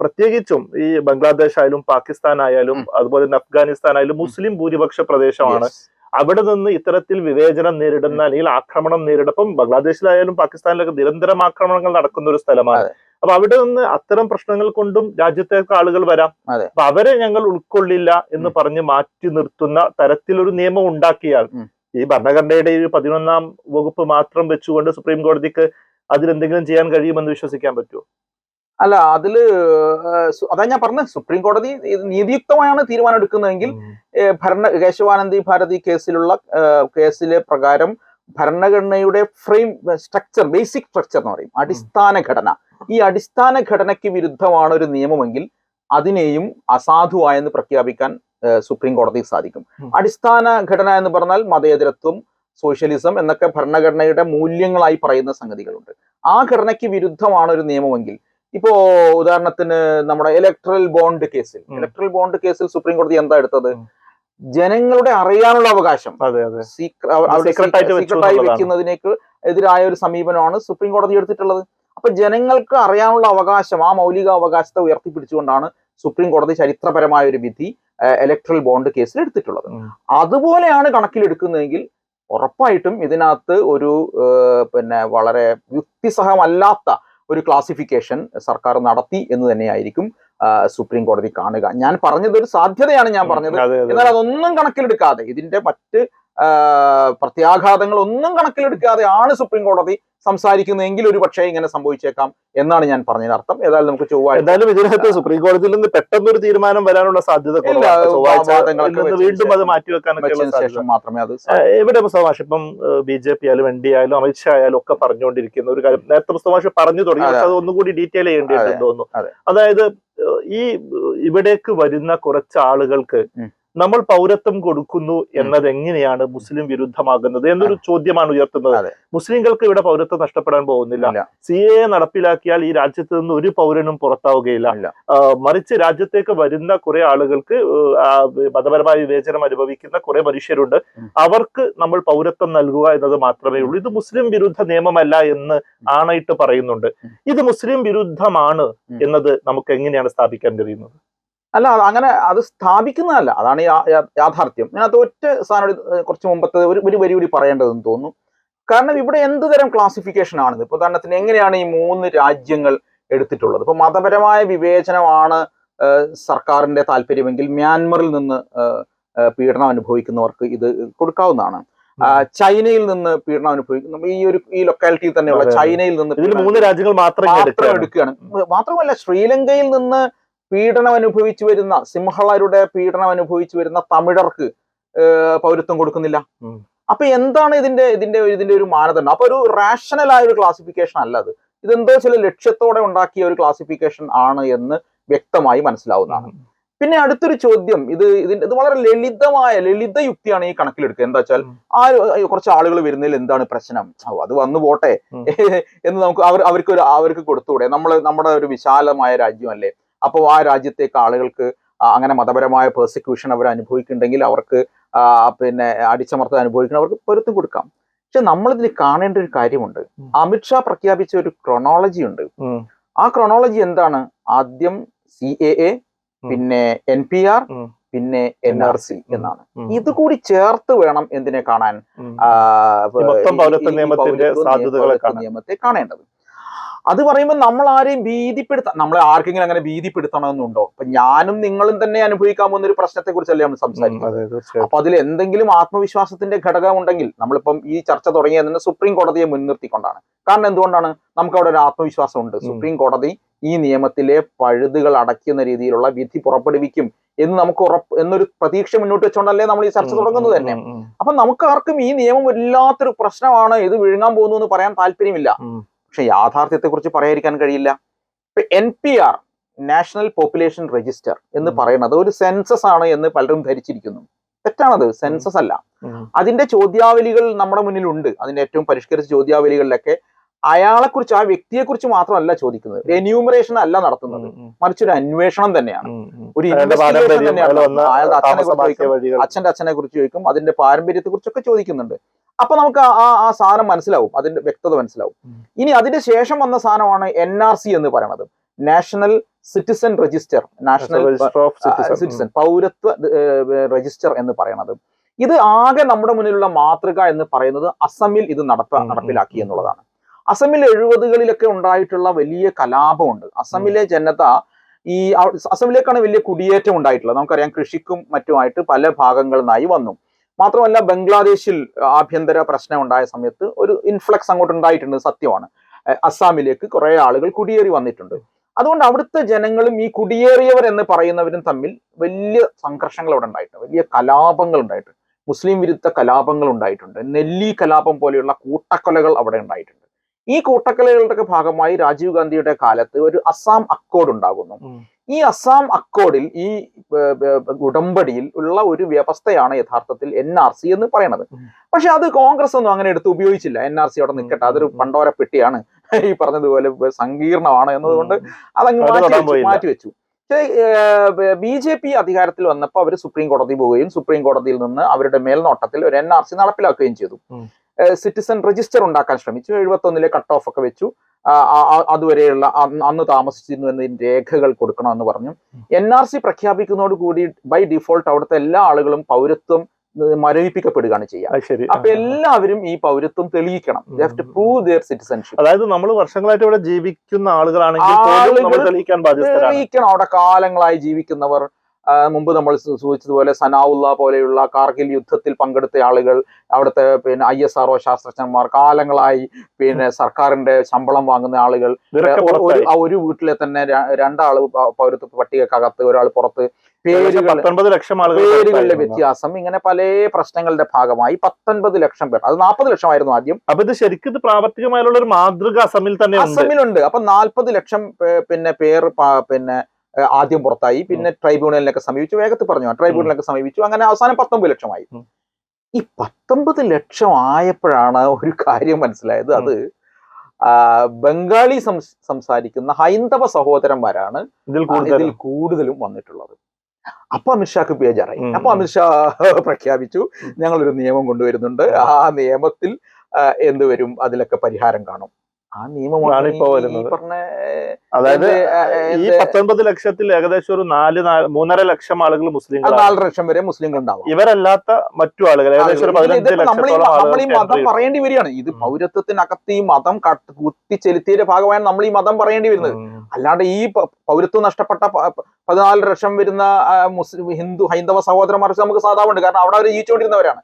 പ്രത്യേകിച്ചും ഈ ബംഗ്ലാദേശ് ആയാലും പാകിസ്ഥാൻ ആയാലും അതുപോലെ തന്നെ അഫ്ഗാനിസ്ഥാൻ ആയാലും മുസ്ലിം ഭൂരിപക്ഷ പ്രദേശമാണ്. അവിടെ നിന്ന് ഇത്തരത്തിൽ വിവേചനം നേരിടുന്ന അല്ലെങ്കിൽ ആക്രമണം നേരിടപ്പം ബംഗ്ലാദേശിലായാലും പാകിസ്ഥാനിലൊക്കെ നിരന്തരം ആക്രമണങ്ങൾ നടക്കുന്ന ഒരു സ്ഥലമാണ്. അപ്പൊ അവിടെ നിന്ന് അത്തരം പ്രശ്നങ്ങൾ കൊണ്ടും രാജ്യത്തേക്ക് ആളുകൾ വരാം. അപ്പൊ അവരെ ഞങ്ങൾ ഉൾക്കൊള്ളില്ല എന്ന്. പറഞ്ഞ് മാറ്റി നിർത്തുന്ന തരത്തിലൊരു നിയമം ഉണ്ടാക്കിയാൽ. ഈ ഭരണഘടനയുടെ ഒരു പതിനൊന്നാം വകുപ്പ് മാത്രം വെച്ചുകൊണ്ട് സുപ്രീം കോടതിക്ക് അതിലെന്തെങ്കിലും ചെയ്യാൻ കഴിയുമെന്ന് വിശ്വസിക്കാൻ പറ്റുമോ അല്ല അതിൽ അതാ ഞാൻ പറഞ്ഞത്. സുപ്രീം കോടതി നീതിയുക്തമായാണ് തീരുമാനം എടുക്കുന്നതെങ്കിൽ ഭരണ കേശവാനന്ദി ഭാരതി കേസിലുള്ള കേസിലെ പ്രകാരം ഭരണഘടനയുടെ ഫ്രെയിം സ്ട്രക്ചർ ബേസിക് സ്ട്രക്ചർ എന്ന് പറയും. അടിസ്ഥാന ഘടന. ഈ അടിസ്ഥാന ഘടനയ്ക്ക് വിരുദ്ധമാണ് ഒരു നിയമമെങ്കിൽ അതിനെയും അസാധുവായെന്ന് പ്രഖ്യാപിക്കാൻ സുപ്രീം കോടതിക്ക് സാധിക്കും. അടിസ്ഥാന ഘടന എന്ന് പറഞ്ഞാൽ മതേതരത്വം സോഷ്യലിസം എന്നൊക്കെ ഭരണഘടനയുടെ മൂല്യങ്ങളായി പറയുന്ന സംഗതികളുണ്ട്. ആ ഘടനയ്ക്ക് വിരുദ്ധമാണ് ഒരു നിയമമെങ്കിൽ ഇപ്പോ ഉദാഹരണത്തിന് നമ്മുടെ ഇലക്ട്രൽ ബോണ്ട് കേസിൽ. ഇലക്ട്രൽ ബോണ്ട് കേസിൽ സുപ്രീം കോടതി എന്താ എടുത്തത്? ജനങ്ങളുടെ അറിയാനുള്ള അവകാശം. സീക്രട്ടായി. വെക്കുന്നതിനേക്ക് എതിരായ ഒരു സമീപനമാണ് സുപ്രീം കോടതി എടുത്തിട്ടുള്ളത്. അപ്പൊ ജനങ്ങൾക്ക് അറിയാനുള്ള അവകാശം ആ മൗലിക അവകാശത്തെ ഉയർത്തിപ്പിടിച്ചുകൊണ്ടാണ് സുപ്രീം കോടതി ചരിത്രപരമായ ഒരു വിധി ഇലക്ട്രൽ ബോണ്ട് കേസിൽ എടുത്തിട്ടുള്ളത്. അതുപോലെയാണ് കണക്കിലെടുക്കുന്നതെങ്കിൽ ഉറപ്പായിട്ടും ഇതിനകത്ത് ഒരു പിന്നെ വളരെ യുക്തിസഹമല്ലാത്ത ഒരു ക്ലാസിഫിക്കേഷൻ സർക്കാർ നടത്തി എന്ന് തന്നെയായിരിക്കും സുപ്രീം കോടതി കാണുക. ഞാൻ പറഞ്ഞത് ഒരു സാധ്യതയാണ് ഞാൻ പറഞ്ഞത്. എന്നാൽ അതൊന്നും കണക്കിലെടുക്കാതെ ഇതിന്റെ മറ്റ് പ്രത്യാഘാതങ്ങൾ ഒന്നും കണക്കിലെടുക്കാതെ ആണ് സുപ്രീം കോടതി സംസാരിക്കുന്നതെങ്കിൽ ഒരു പക്ഷേ ഇങ്ങനെ സംഭവിച്ചേക്കാം എന്നാണ് ഞാൻ പറഞ്ഞതിന് അർത്ഥം. ഏതായാലും നമുക്ക് ചൊവ്വാഴ്ച എന്തായാലും ഇതിനകത്ത് സുപ്രീം കോടതിയിൽ നിന്ന് പെട്ടെന്ന് ഒരു തീരുമാനം വരാനുള്ള സാധ്യത വീണ്ടും അത് സാധ്യത. ശേഷം മാത്രമേ അത് എവിടെ ഇവിടെ മുസ്തമാഷ് ഇപ്പം ബി ജെ പി ആയാലും എൻ ഡി ആയാലും അമിത്ഷാ ആയാലും ഒക്കെ പറഞ്ഞുകൊണ്ടിരിക്കുന്ന ഒരു കാര്യം. നേരത്തെ മുസ്തമാഷ് പറഞ്ഞു തുടങ്ങി അതെ. ഒന്നുകൂടി ഡീറ്റെയിൽ ചെയ്യേണ്ടിയിട്ടുണ്ടെന്ന് തോന്നുന്നു. അതായത് ഈ ഇവിടേക്ക് വരുന്ന കുറച്ച് ആളുകൾക്ക്. നമ്മൾ പൗരത്വം കൊടുക്കുന്നു എന്നത് എങ്ങനെയാണ് മുസ്ലിം വിരുദ്ധമാകുന്നത് എന്നൊരു ചോദ്യമാണ് ഉയർത്തുന്നത്. മുസ്ലിംകൾക്ക് മുസ്ലിങ്ങൾക്ക് ഇവിടെ പൗരത്വം നഷ്ടപ്പെടാൻ പോകുന്നില്ല. സി എ നടപ്പിലാക്കിയാൽ ഈ രാജ്യത്ത് നിന്ന് ഒരു പൗരനും പുറത്താവുകയില്ല. മറിച്ച് രാജ്യത്തേക്ക് വരുന്ന കുറെ ആളുകൾക്ക് മതപരമായ വിവേചനം അനുഭവിക്കുന്ന കുറെ മനുഷ്യരുണ്ട്. അവർക്ക് നമ്മൾ പൗരത്വം നൽകുക എന്നത് മാത്രമേ ഉള്ളൂ. ഇത് മുസ്ലിം വിരുദ്ധ നിയമമല്ല എന്ന് ആണയിട്ട് പറയുന്നുണ്ട്. ഇത് മുസ്ലിം വിരുദ്ധമാണ്. എന്നത് നമുക്ക് എങ്ങനെയാണ് സ്ഥാപിക്കാൻ കഴിയുന്നത്? അല്ല അങ്ങനെ അത് സ്ഥാപിക്കുന്നതല്ല. അതാണ് യാഥാർത്ഥ്യം. ഞാനത് ഒറ്റ സാധനം കുറച്ച് മുമ്പത്തെ ഒരു ഒരു വരി കൂടി പറയേണ്ടതെന്ന് തോന്നുന്നു. കാരണം ഇവിടെ എന്ത് തരം ക്ലാസിഫിക്കേഷൻ ആണിത്? ഇപ്പൊ ഉദാഹരണത്തിന് എങ്ങനെയാണ് ഈ മൂന്ന് രാജ്യങ്ങൾ എടുത്തിട്ടുള്ളത്? ഇപ്പൊ മതപരമായ വിവേചനമാണ് സർക്കാരിന്റെ താല്പര്യമെങ്കിൽ മ്യാൻമറിൽ നിന്ന് പീഡനം അനുഭവിക്കുന്നവർക്ക് ഇത് കൊടുക്കാവുന്നതാണ്. ചൈനയിൽ നിന്ന് പീഡനം അനുഭവിക്കുന്നു. ഈ ഒരു ഈ ലൊക്കാലിറ്റിയിൽ തന്നെയുള്ള. ചൈനയിൽ നിന്ന് മൂന്ന് രാജ്യങ്ങൾ മാത്രം. എടുക്കുകയാണ്. മാത്രമല്ല ശ്രീലങ്കയിൽ നിന്ന് പീഡനം അനുഭവിച്ചു വരുന്ന സിംഹളരുടെ പീഡനം അനുഭവിച്ചു വരുന്ന തമിഴർക്ക് പൗരത്വം കൊടുക്കുന്നില്ല. അപ്പൊ എന്താണ് ഇതിന്റെ ഇതിന്റെ ഇതിന്റെ ഒരു മാനദണ്ഡം? അപ്പൊ ഒരു റാഷണൽ ആയ ഒരു ക്ലാസിഫിക്കേഷൻ അല്ല അത്. ഇതെന്തോ ചില ലക്ഷ്യത്തോടെ ഉണ്ടാക്കിയ ഒരു ക്ലാസിഫിക്കേഷൻ ആണ് എന്ന് വ്യക്തമായി മനസ്സിലാവുന്നതാണ്. പിന്നെ അടുത്തൊരു ചോദ്യം. ഇത് ഇതിന്റെ ഇത് വളരെ ലളിതമായ ലളിത യുക്തിയാണ് ഈ കണക്കിലെടുക്കുക. എന്താ വെച്ചാൽ. ആ കുറച്ച് ആളുകൾ വരുന്നതിൽ എന്താണ് പ്രശ്നം? അത് വന്നു പോട്ടെ. എന്ന് നമുക്ക് അവർ അവർക്ക് ഒരു അവർക്ക് കൊടുത്തുകൂടെ? നമ്മൾ നമ്മുടെ ഒരു വിശാലമായ രാജ്യമല്ലേ? അപ്പോൾ ആ രാജ്യത്തേക്ക് ആളുകൾക്ക് അങ്ങനെ മതപരമായ പെർസിക്യൂഷൻ അവർ അനുഭവിക്കുന്നുണ്ടെങ്കിൽ അവർക്ക് പിന്നെ അടിച്ചമർത്തൽ അനുഭവിക്കുന്ന അവർക്ക് പൊരുത്തം കൊടുക്കാം. പക്ഷെ നമ്മളിതിൽ കാണേണ്ട ഒരു കാര്യമുണ്ട്. അമിത്ഷാ പ്രഖ്യാപിച്ച ഒരു ക്രൊണോളജി ഉണ്ട്. ആ ക്രൊണോളജി എന്താണ്? ആദ്യം സി എ എ പിന്നെ എൻ പി ആർ പിന്നെ എൻ ആർ സി എന്നാണ്. ഇതുകൂടി ഇത് കൂടി ചേർത്ത് വേണം എന്തിനെ പൗരത്വ കാണാൻ. നിയമത്തെ കാണേണ്ടത്. അത് പറയുമ്പോൾ നമ്മൾ ആരെയും ഭീതിപ്പെടുത്താം നമ്മളെ ആർക്കെങ്കിലും അങ്ങനെ ഭീതിപ്പെടുത്തണമെന്നുണ്ടോ? അപ്പൊ ഞാനും നിങ്ങളും തന്നെ അനുഭവിക്കാൻ പോകുന്ന ഒരു പ്രശ്നത്തെ കുറിച്ചല്ലേ നമ്മൾ സംസാരിക്കുന്നത്. അപ്പൊ അതിൽ എന്തെങ്കിലും ആത്മവിശ്വാസത്തിന്റെ ഘടകം ഉണ്ടെങ്കിൽ നമ്മളിപ്പം ഈ ചർച്ച തുടങ്ങിയത് തന്നെ സുപ്രീം കോടതിയെ മുൻനിർത്തിക്കൊണ്ടാണ്. കാരണം എന്തുകൊണ്ടാണ്? നമുക്ക് അവിടെ ഒരു ആത്മവിശ്വാസം ഉണ്ട് സുപ്രീം കോടതി ഈ നിയമത്തിലെ പഴുതുകൾ അടയ്ക്കുന്ന രീതിയിലുള്ള വിധി പുറപ്പെടുവിക്കും എന്ന് നമുക്ക് ഉറപ്പ് എന്നൊരു പ്രതീക്ഷ മുന്നോട്ട് വെച്ചുകൊണ്ടല്ലേ നമ്മൾ ഈ ചർച്ച തുടങ്ങുന്നത് തന്നെ. അപ്പൊ നമുക്ക് ആർക്കും ഈ നിയമം വല്ലാത്തൊരു പ്രശ്നമാണ്. ഇത് വിഴുങ്ങാൻ പോകുന്നു എന്ന് പറയാൻ താല്പര്യമില്ല. പക്ഷെ യാഥാർത്ഥ്യത്തെ കുറിച്ച് പറയാതിരിക്കാൻ കഴിയില്ല. ഇപ്പൊ N P R national population register എന്ന് പറയുന്നത് ഒരു സെൻസസ് ആണ് എന്ന് പലരും ധരിച്ചിരിക്കുന്നു. തെറ്റാണത് സെൻസസ് അല്ല. അതിന്റെ ചോദ്യാവലികൾ നമ്മുടെ മുന്നിലുണ്ട്. അതിന്റെ ഏറ്റവും പരിഷ്കരിച്ച ചോദ്യാവലികളിലൊക്കെ അയാളെ കുറിച്ച് ആ വ്യക്തിയെക്കുറിച്ച് മാത്രമല്ല ചോദിക്കുന്നത്. എന്യൂമറേഷൻ അല്ല നടത്തുന്നത്. മറിച്ച് ഒരു അന്വേഷണം തന്നെയാണ്. ഒരു ഇൻവെസ്റ്റിഗേഷൻ തന്നെയാണ് അയാളുടെ അച്ഛനെ കുറിച്ച് അച്ഛന്റെ അച്ഛനെ കുറിച്ച് ചോദിക്കും അതിന്റെ പാരമ്പര്യത്തെ കുറിച്ചൊക്കെ ചോദിക്കുന്നുണ്ട്. അപ്പൊ നമുക്ക് ആ ആ സാധനം മനസ്സിലാവും അതിന്റെ വ്യക്തത മനസ്സിലാവും. ഇനി അതിന്റെ ശേഷം വന്ന സാധനമാണ് എൻ ആർ സി എന്ന് പറയുന്നത് national citizen register national citizen പൗരത്വ രജിസ്റ്റർ എന്ന് പറയുന്നത് ഇത് ആകെ നമ്മുടെ മുന്നിലുള്ള മാതൃക എന്ന് പറയുന്നത് അസമിൽ ഇത് നടപ്പ നടപ്പിലാക്കി എന്നുള്ളതാണ്. അസമിൽ എഴുപതുകളിലൊക്കെ ഉണ്ടായിട്ടുള്ള വലിയ കലാപമുണ്ട്. അസമിലെ ജനത ഈ അസമിലേക്കാണ് വലിയ കുടിയേറ്റം ഉണ്ടായിട്ടുള്ളത്. നമുക്കറിയാം കൃഷിക്കും മറ്റുമായിട്ട് പല ഭാഗങ്ങളിൽ നിന്നായി വന്നു. മാത്രമല്ല ബംഗ്ലാദേശിൽ ആഭ്യന്തര പ്രശ്നം ഉണ്ടായ സമയത്ത് ഒരു ഇൻഫ്ലക്സ് അങ്ങോട്ട് ഉണ്ടായിട്ടുണ്ട് സത്യമാണ്. അസ്സാമിലേക്ക് കുറെ ആളുകൾ കുടിയേറി വന്നിട്ടുണ്ട്. അതുകൊണ്ട് അവിടുത്തെ ജനങ്ങളും ഈ കുടിയേറിയവർ എന്ന് പറയുന്നവരും തമ്മിൽ വലിയ സംഘർഷങ്ങൾ അവിടെ ഉണ്ടായിട്ടുണ്ട്. വലിയ കലാപങ്ങൾ ഉണ്ടായിട്ടുണ്ട്. മുസ്ലിം വിരുദ്ധ കലാപങ്ങൾ ഉണ്ടായിട്ടുണ്ട്. നെല്ലി കലാപം പോലെയുള്ള കൂട്ടക്കൊലകൾ അവിടെ ഉണ്ടായിട്ടുണ്ട്. ഈ കൂട്ടക്കലകളുടെ ഭാഗമായി രാജീവ് ഗാന്ധിയുടെ കാലത്ത് ഒരു അസാം അക്കോർഡ് ഉണ്ടാകുന്നു. ഈ അസാം അക്കോർഡിൽ ഈ ഉടമ്പടിയിൽ ഉള്ള ഒരു വ്യവസ്ഥയാണ് യഥാർത്ഥത്തിൽ എൻ ആർ സി എന്ന് പറയുന്നത്. പക്ഷെ അത് കോൺഗ്രസ് ഒന്നും അങ്ങനെ എടുത്ത് ഉപയോഗിച്ചില്ല. എൻ ആർ സി അവിടെ നിൽക്കട്ടെ അതൊരു. പണ്ടോര പെട്ടിയാണ്. ഈ പറഞ്ഞതുപോലെ സങ്കീർണമാണ് എന്നതുകൊണ്ട് അതങ്ങ് അത് മാറ്റി തൊടാൻ വെച്ചു മാറ്റി വെച്ചു. ബി ജെ പി അധികാരത്തിൽ വന്നപ്പോൾ അവർ സുപ്രീം കോടതി പോവുകയും സുപ്രീം കോടതിയിൽ നിന്ന് അവരുടെ മേൽനോട്ടത്തിൽ ഒരു എൻ ആർ സി നടപ്പിലാക്കുകയും ചെയ്തു. സിറ്റിസൺ രജിസ്റ്റർ ഉണ്ടാക്കാൻ ശ്രമിച്ചു. എഴുപത്തൊന്നിലെ കട്ട് ഓഫ് ഒക്കെ വെച്ചു. അതുവരെയുള്ള അന്ന് താമസിച്ചിരുന്നു എന്നതിന് രേഖകൾ കൊടുക്കണമെന്ന് പറഞ്ഞു. എൻ ആർ സി പ്രഖ്യാപിക്കുന്നതോട് കൂടി ബൈ ഡിഫോൾട്ട് അവിടുത്തെ എല്ലാ ആളുകളും പൗരത്വം മരവിപ്പിക്കപ്പെടുകയാണ് ചെയ്യുക അപ്പൊ എല്ലാവരും ഈ പൗരത്വം തെളിയിക്കണം. ടു പ്രൂവ് ദിയർ സിറ്റിസൺഷിപ്പ് അതായത് നമ്മൾ വർഷങ്ങളായിട്ട് ഇവിടെ ജീവിക്കുന്ന ആളുകളാണെങ്കിൽ തെളിയിക്കണം. അവിടെ കാലങ്ങളായി ജീവിക്കുന്നവർ മുമ്പ് നമ്മൾ സൂചിച്ചതുപോലെ സനാവുള്ള പോലെയുള്ള കാർഗിൽ യുദ്ധത്തിൽ പങ്കെടുത്ത ആളുകൾ അവിടുത്തെ പിന്നെ ഐ എസ് ആർഒ ശാസ്ത്രജ്ഞന്മാർ കാലങ്ങളായി പിന്നെ സർക്കാരിന്റെ ശമ്പളം വാങ്ങുന്ന ആളുകൾ ഒരു ആ ഒരു വീട്ടിലെ തന്നെ രണ്ടാൾ പൗരത്വ പട്ടികക്കകത്ത് ഒരാൾ പുറത്ത് പേരുകൾ പത്തൊൻപത് ലക്ഷം ആളുകൾ പേരുകളിലെ. വ്യത്യാസം ഇങ്ങനെ പല പ്രശ്നങ്ങളുടെ ഭാഗമായി പത്തൊൻപത് ലക്ഷം പേർ. അത് നാൽപ്പത് ലക്ഷമായിരുന്നു ആദ്യം. അപ്പൊ ഇത് ശരിക്കും ഇത് പ്രാവർത്തികമായുള്ള ഒരു മാതൃക അസമിൽ തന്നെ അസമിലുണ്ട്. അപ്പൊ നാൽപ്പത് ലക്ഷം പിന്നെ പേർ പിന്നെ ആദ്യം പുറത്തായി. പിന്നെ ട്രൈബ്യൂണലിനൊക്കെ സമീപിച്ചു. വേഗത്തിൽ പറഞ്ഞു. ആ ട്രൈബ്യൂണലിനൊക്കെ സമീപിച്ചു. അങ്ങനെ അവസാനം പത്തൊമ്പത് ലക്ഷമായി. ഈ പത്തൊമ്പത് ലക്ഷം ആയപ്പോഴാണ് ഒരു കാര്യം മനസ്സിലായത്. അത് ബംഗാളി സംസ്- സംസാരിക്കുന്ന ഹൈന്ദവ സഹോദരന്മാരാണ് ഇതിൽ കൂടുതൽ കൂടുതലും. വന്നിട്ടുള്ളത്. അപ്പൊ അമിത്ഷാക്ക് ബേജാറായി. അപ്പൊ അമിത്ഷാ പ്രഖ്യാപിച്ചു ഞങ്ങളൊരു നിയമം കൊണ്ടുവരുന്നുണ്ട്. ആ നിയമത്തിൽ എന്തുവരും എന്ത് വരും അതിലൊക്കെ പരിഹാരം കാണും. ആ നിയമമാണ് ഇപ്പോ വരുന്നത്. അതായത് ഈ പത്തൊൻപത് ലക്ഷത്തിൽ ഏകദേശം ഒരു നാല് മൂന്നര ലക്ഷം ആളുകൾ മുസ്ലിം നാലര ലക്ഷം വരെ മുസ്ലിങ്ങൾ ഉണ്ടാവും ഇവരല്ലാത്ത മറ്റു ആളുകൾ ഏകദേശം ഒരു പതിനഞ്ച് നമ്മൾ ഈ ലക്ഷത്തോളം നമ്മൾ ഈ മതം പറയേണ്ടി വരികയാണ്. ഇത്. പൗരത്വത്തിനകത്ത് ഈ മതം കട്ട് കുത്തി ചെലുത്തിയതിന്റെ ഭാഗമാണ് നമ്മൾ ഈ മതം പറയേണ്ടി വരുന്നത്. അല്ലാണ്ട് ഈ പൗരത്വം നഷ്ടപ്പെട്ട പതിനാല് ലക്ഷം വരുന്ന മുസ്ലിം ഹിന്ദു ഹൈന്ദവ സഹോദരന്മാർ നമുക്ക് സാധാവുണ്ട് കാരണം അവിടെ അവർ ജീവിച്ചുകൊണ്ടിരുന്നവരാണ്.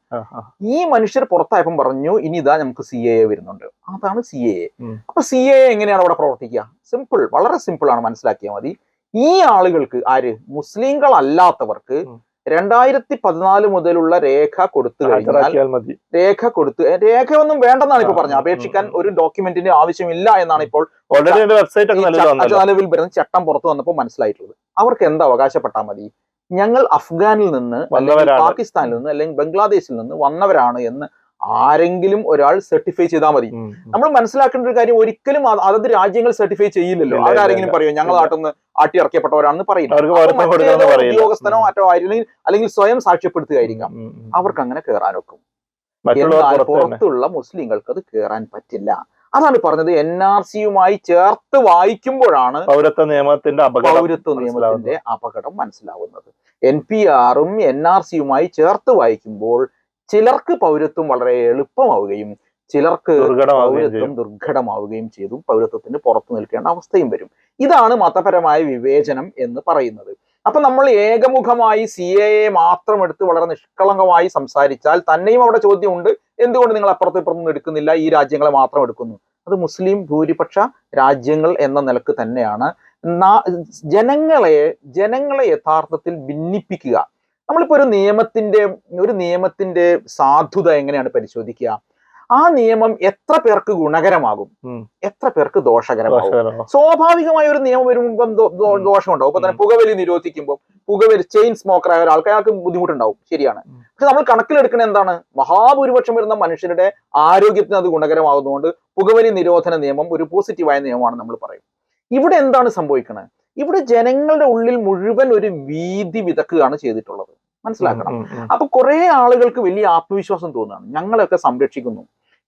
ഈ മനുഷ്യർ പുറത്തായപ്പം പറഞ്ഞു ഇനി ഇതാ നമുക്ക് സി എ വരുന്നുണ്ട്. അതാണ് സി എ. അപ്പൊ സി എ എങ്ങനെയാണ് അവിടെ പ്രവർത്തിക്കുക? സിമ്പിൾ വളരെ സിമ്പിൾ ആണ്. മനസ്സിലാക്കിയാൽ മതി. ഈ ആളുകൾക്ക് ആര്? മുസ്ലിങ്ങളല്ലാത്തവർക്ക്. രണ്ടായിരത്തി പതിനാല് മുതലുള്ള രേഖ കൊടുത്തു കഴിഞ്ഞാൽ രേഖ കൊടുത്ത്. രേഖ ഒന്നും വേണ്ടെന്നാണ് ഇപ്പൊ പറഞ്ഞത്. അപേക്ഷിക്കാൻ ഒരു ഡോക്യുമെന്റിന്റെ ആവശ്യമില്ല എന്നാണ് ഇപ്പോൾ നിലവിൽ വരുന്ന ചട്ടം പുറത്തു വന്നപ്പോൾ മനസ്സിലായിട്ടുള്ളത്. അവർക്ക് എന്താ അവകാശപ്പെട്ടാൽ മതി? ഞങ്ങൾ അഫ്ഗാനിൽ നിന്ന് അല്ലെങ്കിൽ പാകിസ്ഥാനിൽ നിന്ന് അല്ലെങ്കിൽ ബംഗ്ലാദേശിൽ നിന്ന് വന്നവരാണ് എന്ന് ആരെങ്കിലും ഒരാൾ സർട്ടിഫൈ ചെയ്താൽ മതി. നമ്മൾ മനസ്സിലാക്കേണ്ട ഒരു കാര്യം ഒരിക്കലും അത് അതത് രാജ്യങ്ങൾ സർട്ടിഫൈ ചെയ്യില്ലല്ലോ. ആരെങ്കിലും പറയും ഞങ്ങൾ. നാട്ടിൽ ആട്ടി ഇറക്കിയപ്പെട്ടവരാണെന്ന് പറയില്ല. ഉദ്യോഗസ്ഥനോ മറ്റോ ആയിരുന്നെങ്കിൽ അല്ലെങ്കിൽ- സ്വയം സാക്ഷ്യപ്പെടുത്തുകയായിരിക്കാം. അവർക്ക് അങ്ങനെ കയറാൻ ഒക്കും. എന്നാൽ പുറത്തുള്ള മുസ്ലിങ്ങൾക്ക് അത് കയറാൻ പറ്റില്ല. അതാണ് പറഞ്ഞത് എൻ ആർ സിയുമായി ചേർത്ത് വായിക്കുമ്പോഴാണ് പൗരത്വ നിയമത്തിന്റെ പൗരത്വ നിയമത്തിന്റെ അപകടം മനസ്സിലാവുന്നത്. എൻ പി ആറും എൻ ആർ സിയുമായി ചേർത്ത് വായിക്കുമ്പോൾ ചിലർക്ക് പൗരത്വം വളരെ എളുപ്പമാവുകയും ചിലർക്ക് പൗരത്വം ദുർഘടമാവുകയും ചെയ്തു പൗരത്വത്തിന് പുറത്തു നിൽക്കേണ്ട അവസ്ഥയും വരും. ഇതാണ് മതപരമായ വിവേചനം എന്ന് പറയുന്നത്. അപ്പൊ നമ്മൾ ഏകമുഖമായി സി എ മാത്രം എടുത്ത് വളരെ നിഷ്കളങ്കമായി സംസാരിച്ചാൽ തന്നെയും അവിടെ ചോദ്യമുണ്ട്. എന്തുകൊണ്ട് നിങ്ങൾ അപ്പുറത്തും ഇപ്പുറത്തും എടുക്കുന്നില്ല? ഈ രാജ്യങ്ങളെ മാത്രം എടുക്കുന്നു. അത് മുസ്ലിം ഭൂരിപക്ഷ രാജ്യങ്ങൾ എന്ന നിലയ്ക്ക് തന്നെയാണ്. ജനങ്ങളെ ജനങ്ങളെ യഥാർത്ഥത്തിൽ ഭിന്നിപ്പിക്കുക. നമ്മളിപ്പോ ഒരു നിയമത്തിന്റെ ഒരു നിയമത്തിന്റെ സാധുത എങ്ങനെയാണ് പരിശോധിക്കുക? ആ നിയമം എത്ര പേർക്ക് ഗുണകരമാകും? എത്ര പേർക്ക് ദോഷകരമാകും. സ്വാഭാവികമായ ഒരു നിയമം വരുമ്പോൾ. ദോഷമുണ്ടാവും. ഇപ്പൊ തന്നെ പുകവലി നിരോധിക്കുമ്പോൾ പുകവലി ചെയിൻ സ്മോക്കർ ആയ ഒരാൾക്ക് അയാൾക്ക് ബുദ്ധിമുട്ടുണ്ടാവും. ശരിയാണ്. പക്ഷെ നമ്മൾ കണക്കിലെടുക്കുന്ന എന്താണ്? മഹാഭൂരിപക്ഷം വരുന്ന മനുഷ്യരുടെ ആരോഗ്യത്തിന് അത് ഗുണകരമാകുന്നതുകൊണ്ട് പുകവലി നിരോധന നിയമം ഒരു പോസിറ്റീവായ നിയമമാണ് നമ്മൾ പറയും. ഇവിടെ എന്താണ് സംഭവിക്കുന്നത് ഇവിടെ ജനങ്ങളുടെ ഉള്ളിൽ മുഴുവൻ ഒരു വീതി വിതക്കുകയാണ് ചെയ്തിട്ടുള്ളത്. മനസ്സിലാക്കണം. അപ്പൊ കുറെ ആളുകൾക്ക് വലിയ ആത്മവിശ്വാസം തോന്നുകയാണ്. ഞങ്ങളെയൊക്കെ സംരക്ഷിക്കുന്നു.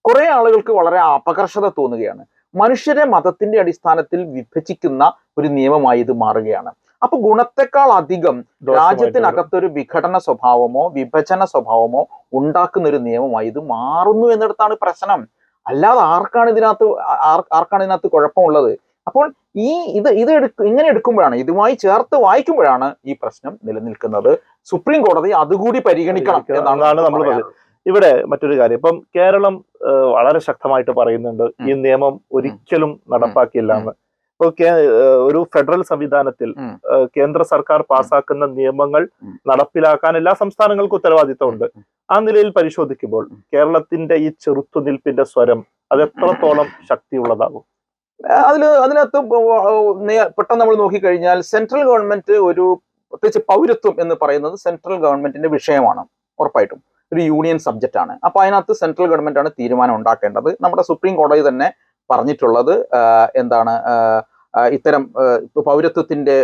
കുറെ ആളുകൾക്ക് വളരെ അപകർഷത തോന്നുകയാണ്. മനുഷ്യരെ മതത്തിന്റെ അടിസ്ഥാനത്തിൽ വിഭജിക്കുന്ന ഒരു നിയമമായി ഇത് മാറുകയാണ്. അപ്പൊ ഗുണത്തെക്കാൾ അധികം രാജ്യത്തിനകത്തൊരു വിഘടന സ്വഭാവമോ വിഭജന സ്വഭാവമോ ഉണ്ടാക്കുന്ന ഒരു നിയമമായി ഇത് മാറുന്നു എന്നിടത്താണ് പ്രശ്നം. അല്ലാതെ ആർക്കാണ് ഇതിനകത്ത് ആർ- ആർക്കാണ് ഇതിനകത്ത് കുഴപ്പമുള്ളത്? അപ്പോൾ ഈ ഇത് ഇത് എടുക്ക ഇങ്ങനെ എടുക്കുമ്പോഴാണ് ഇതുമായി ചേർത്ത് വായിക്കുമ്പോഴാണ് ഈ പ്രശ്നം നിലനിൽക്കുന്നത്. സുപ്രീം കോടതി അതുകൂടി പരിഗണിക്കണം എന്നാണ് നമ്മൾ. ഇവിടെ മറ്റൊരു കാര്യം. ഇപ്പം കേരളം വളരെ ശക്തമായിട്ട് പറയുന്നുണ്ട് ഈ നിയമം ഒരിക്കലും നടപ്പാക്കില്ല എന്ന്. ഇപ്പൊ ഒരു ഫെഡറൽ സംവിധാനത്തിൽ കേന്ദ്ര സർക്കാർ പാസാക്കുന്ന നിയമങ്ങൾ നടപ്പിലാക്കാൻ എല്ലാ സംസ്ഥാനങ്ങൾക്കും ഉത്തരവാദിത്തമുണ്ട്. ആ നിലയിൽ പരിശോധിക്കുമ്പോൾ കേരളത്തിന്റെ ഈ ചെറുത്തുനിൽപ്പിന്റെ സ്വരം അത് എത്രത്തോളം ശക്തിയുള്ളതാകും? അതിൽ അതിനകത്ത് പെട്ടെന്ന് നമ്മൾ നോക്കിക്കഴിഞ്ഞാൽ സെൻട്രൽ ഗവൺമെന്റ് ഒരു പ്രത്യേകിച്ച് പൗരത്വം എന്ന് പറയുന്നത് സെൻട്രൽ ഗവൺമെന്റിന്റെ വിഷയമാണ് ഉറപ്പായിട്ടും. ഒരു യൂണിയൻ സബ്ജക്റ്റ് ആണ്. അപ്പൊ അതിനകത്ത് സെൻട്രൽ ഗവൺമെന്റ് ആണ് തീരുമാനം ഉണ്ടാക്കേണ്ടത്. നമ്മുടെ സുപ്രീം കോടതി തന്നെ പറഞ്ഞിട്ടുള്ളത് എന്താണ് ഇത്തരം പൗരത്വത്തിന്റെ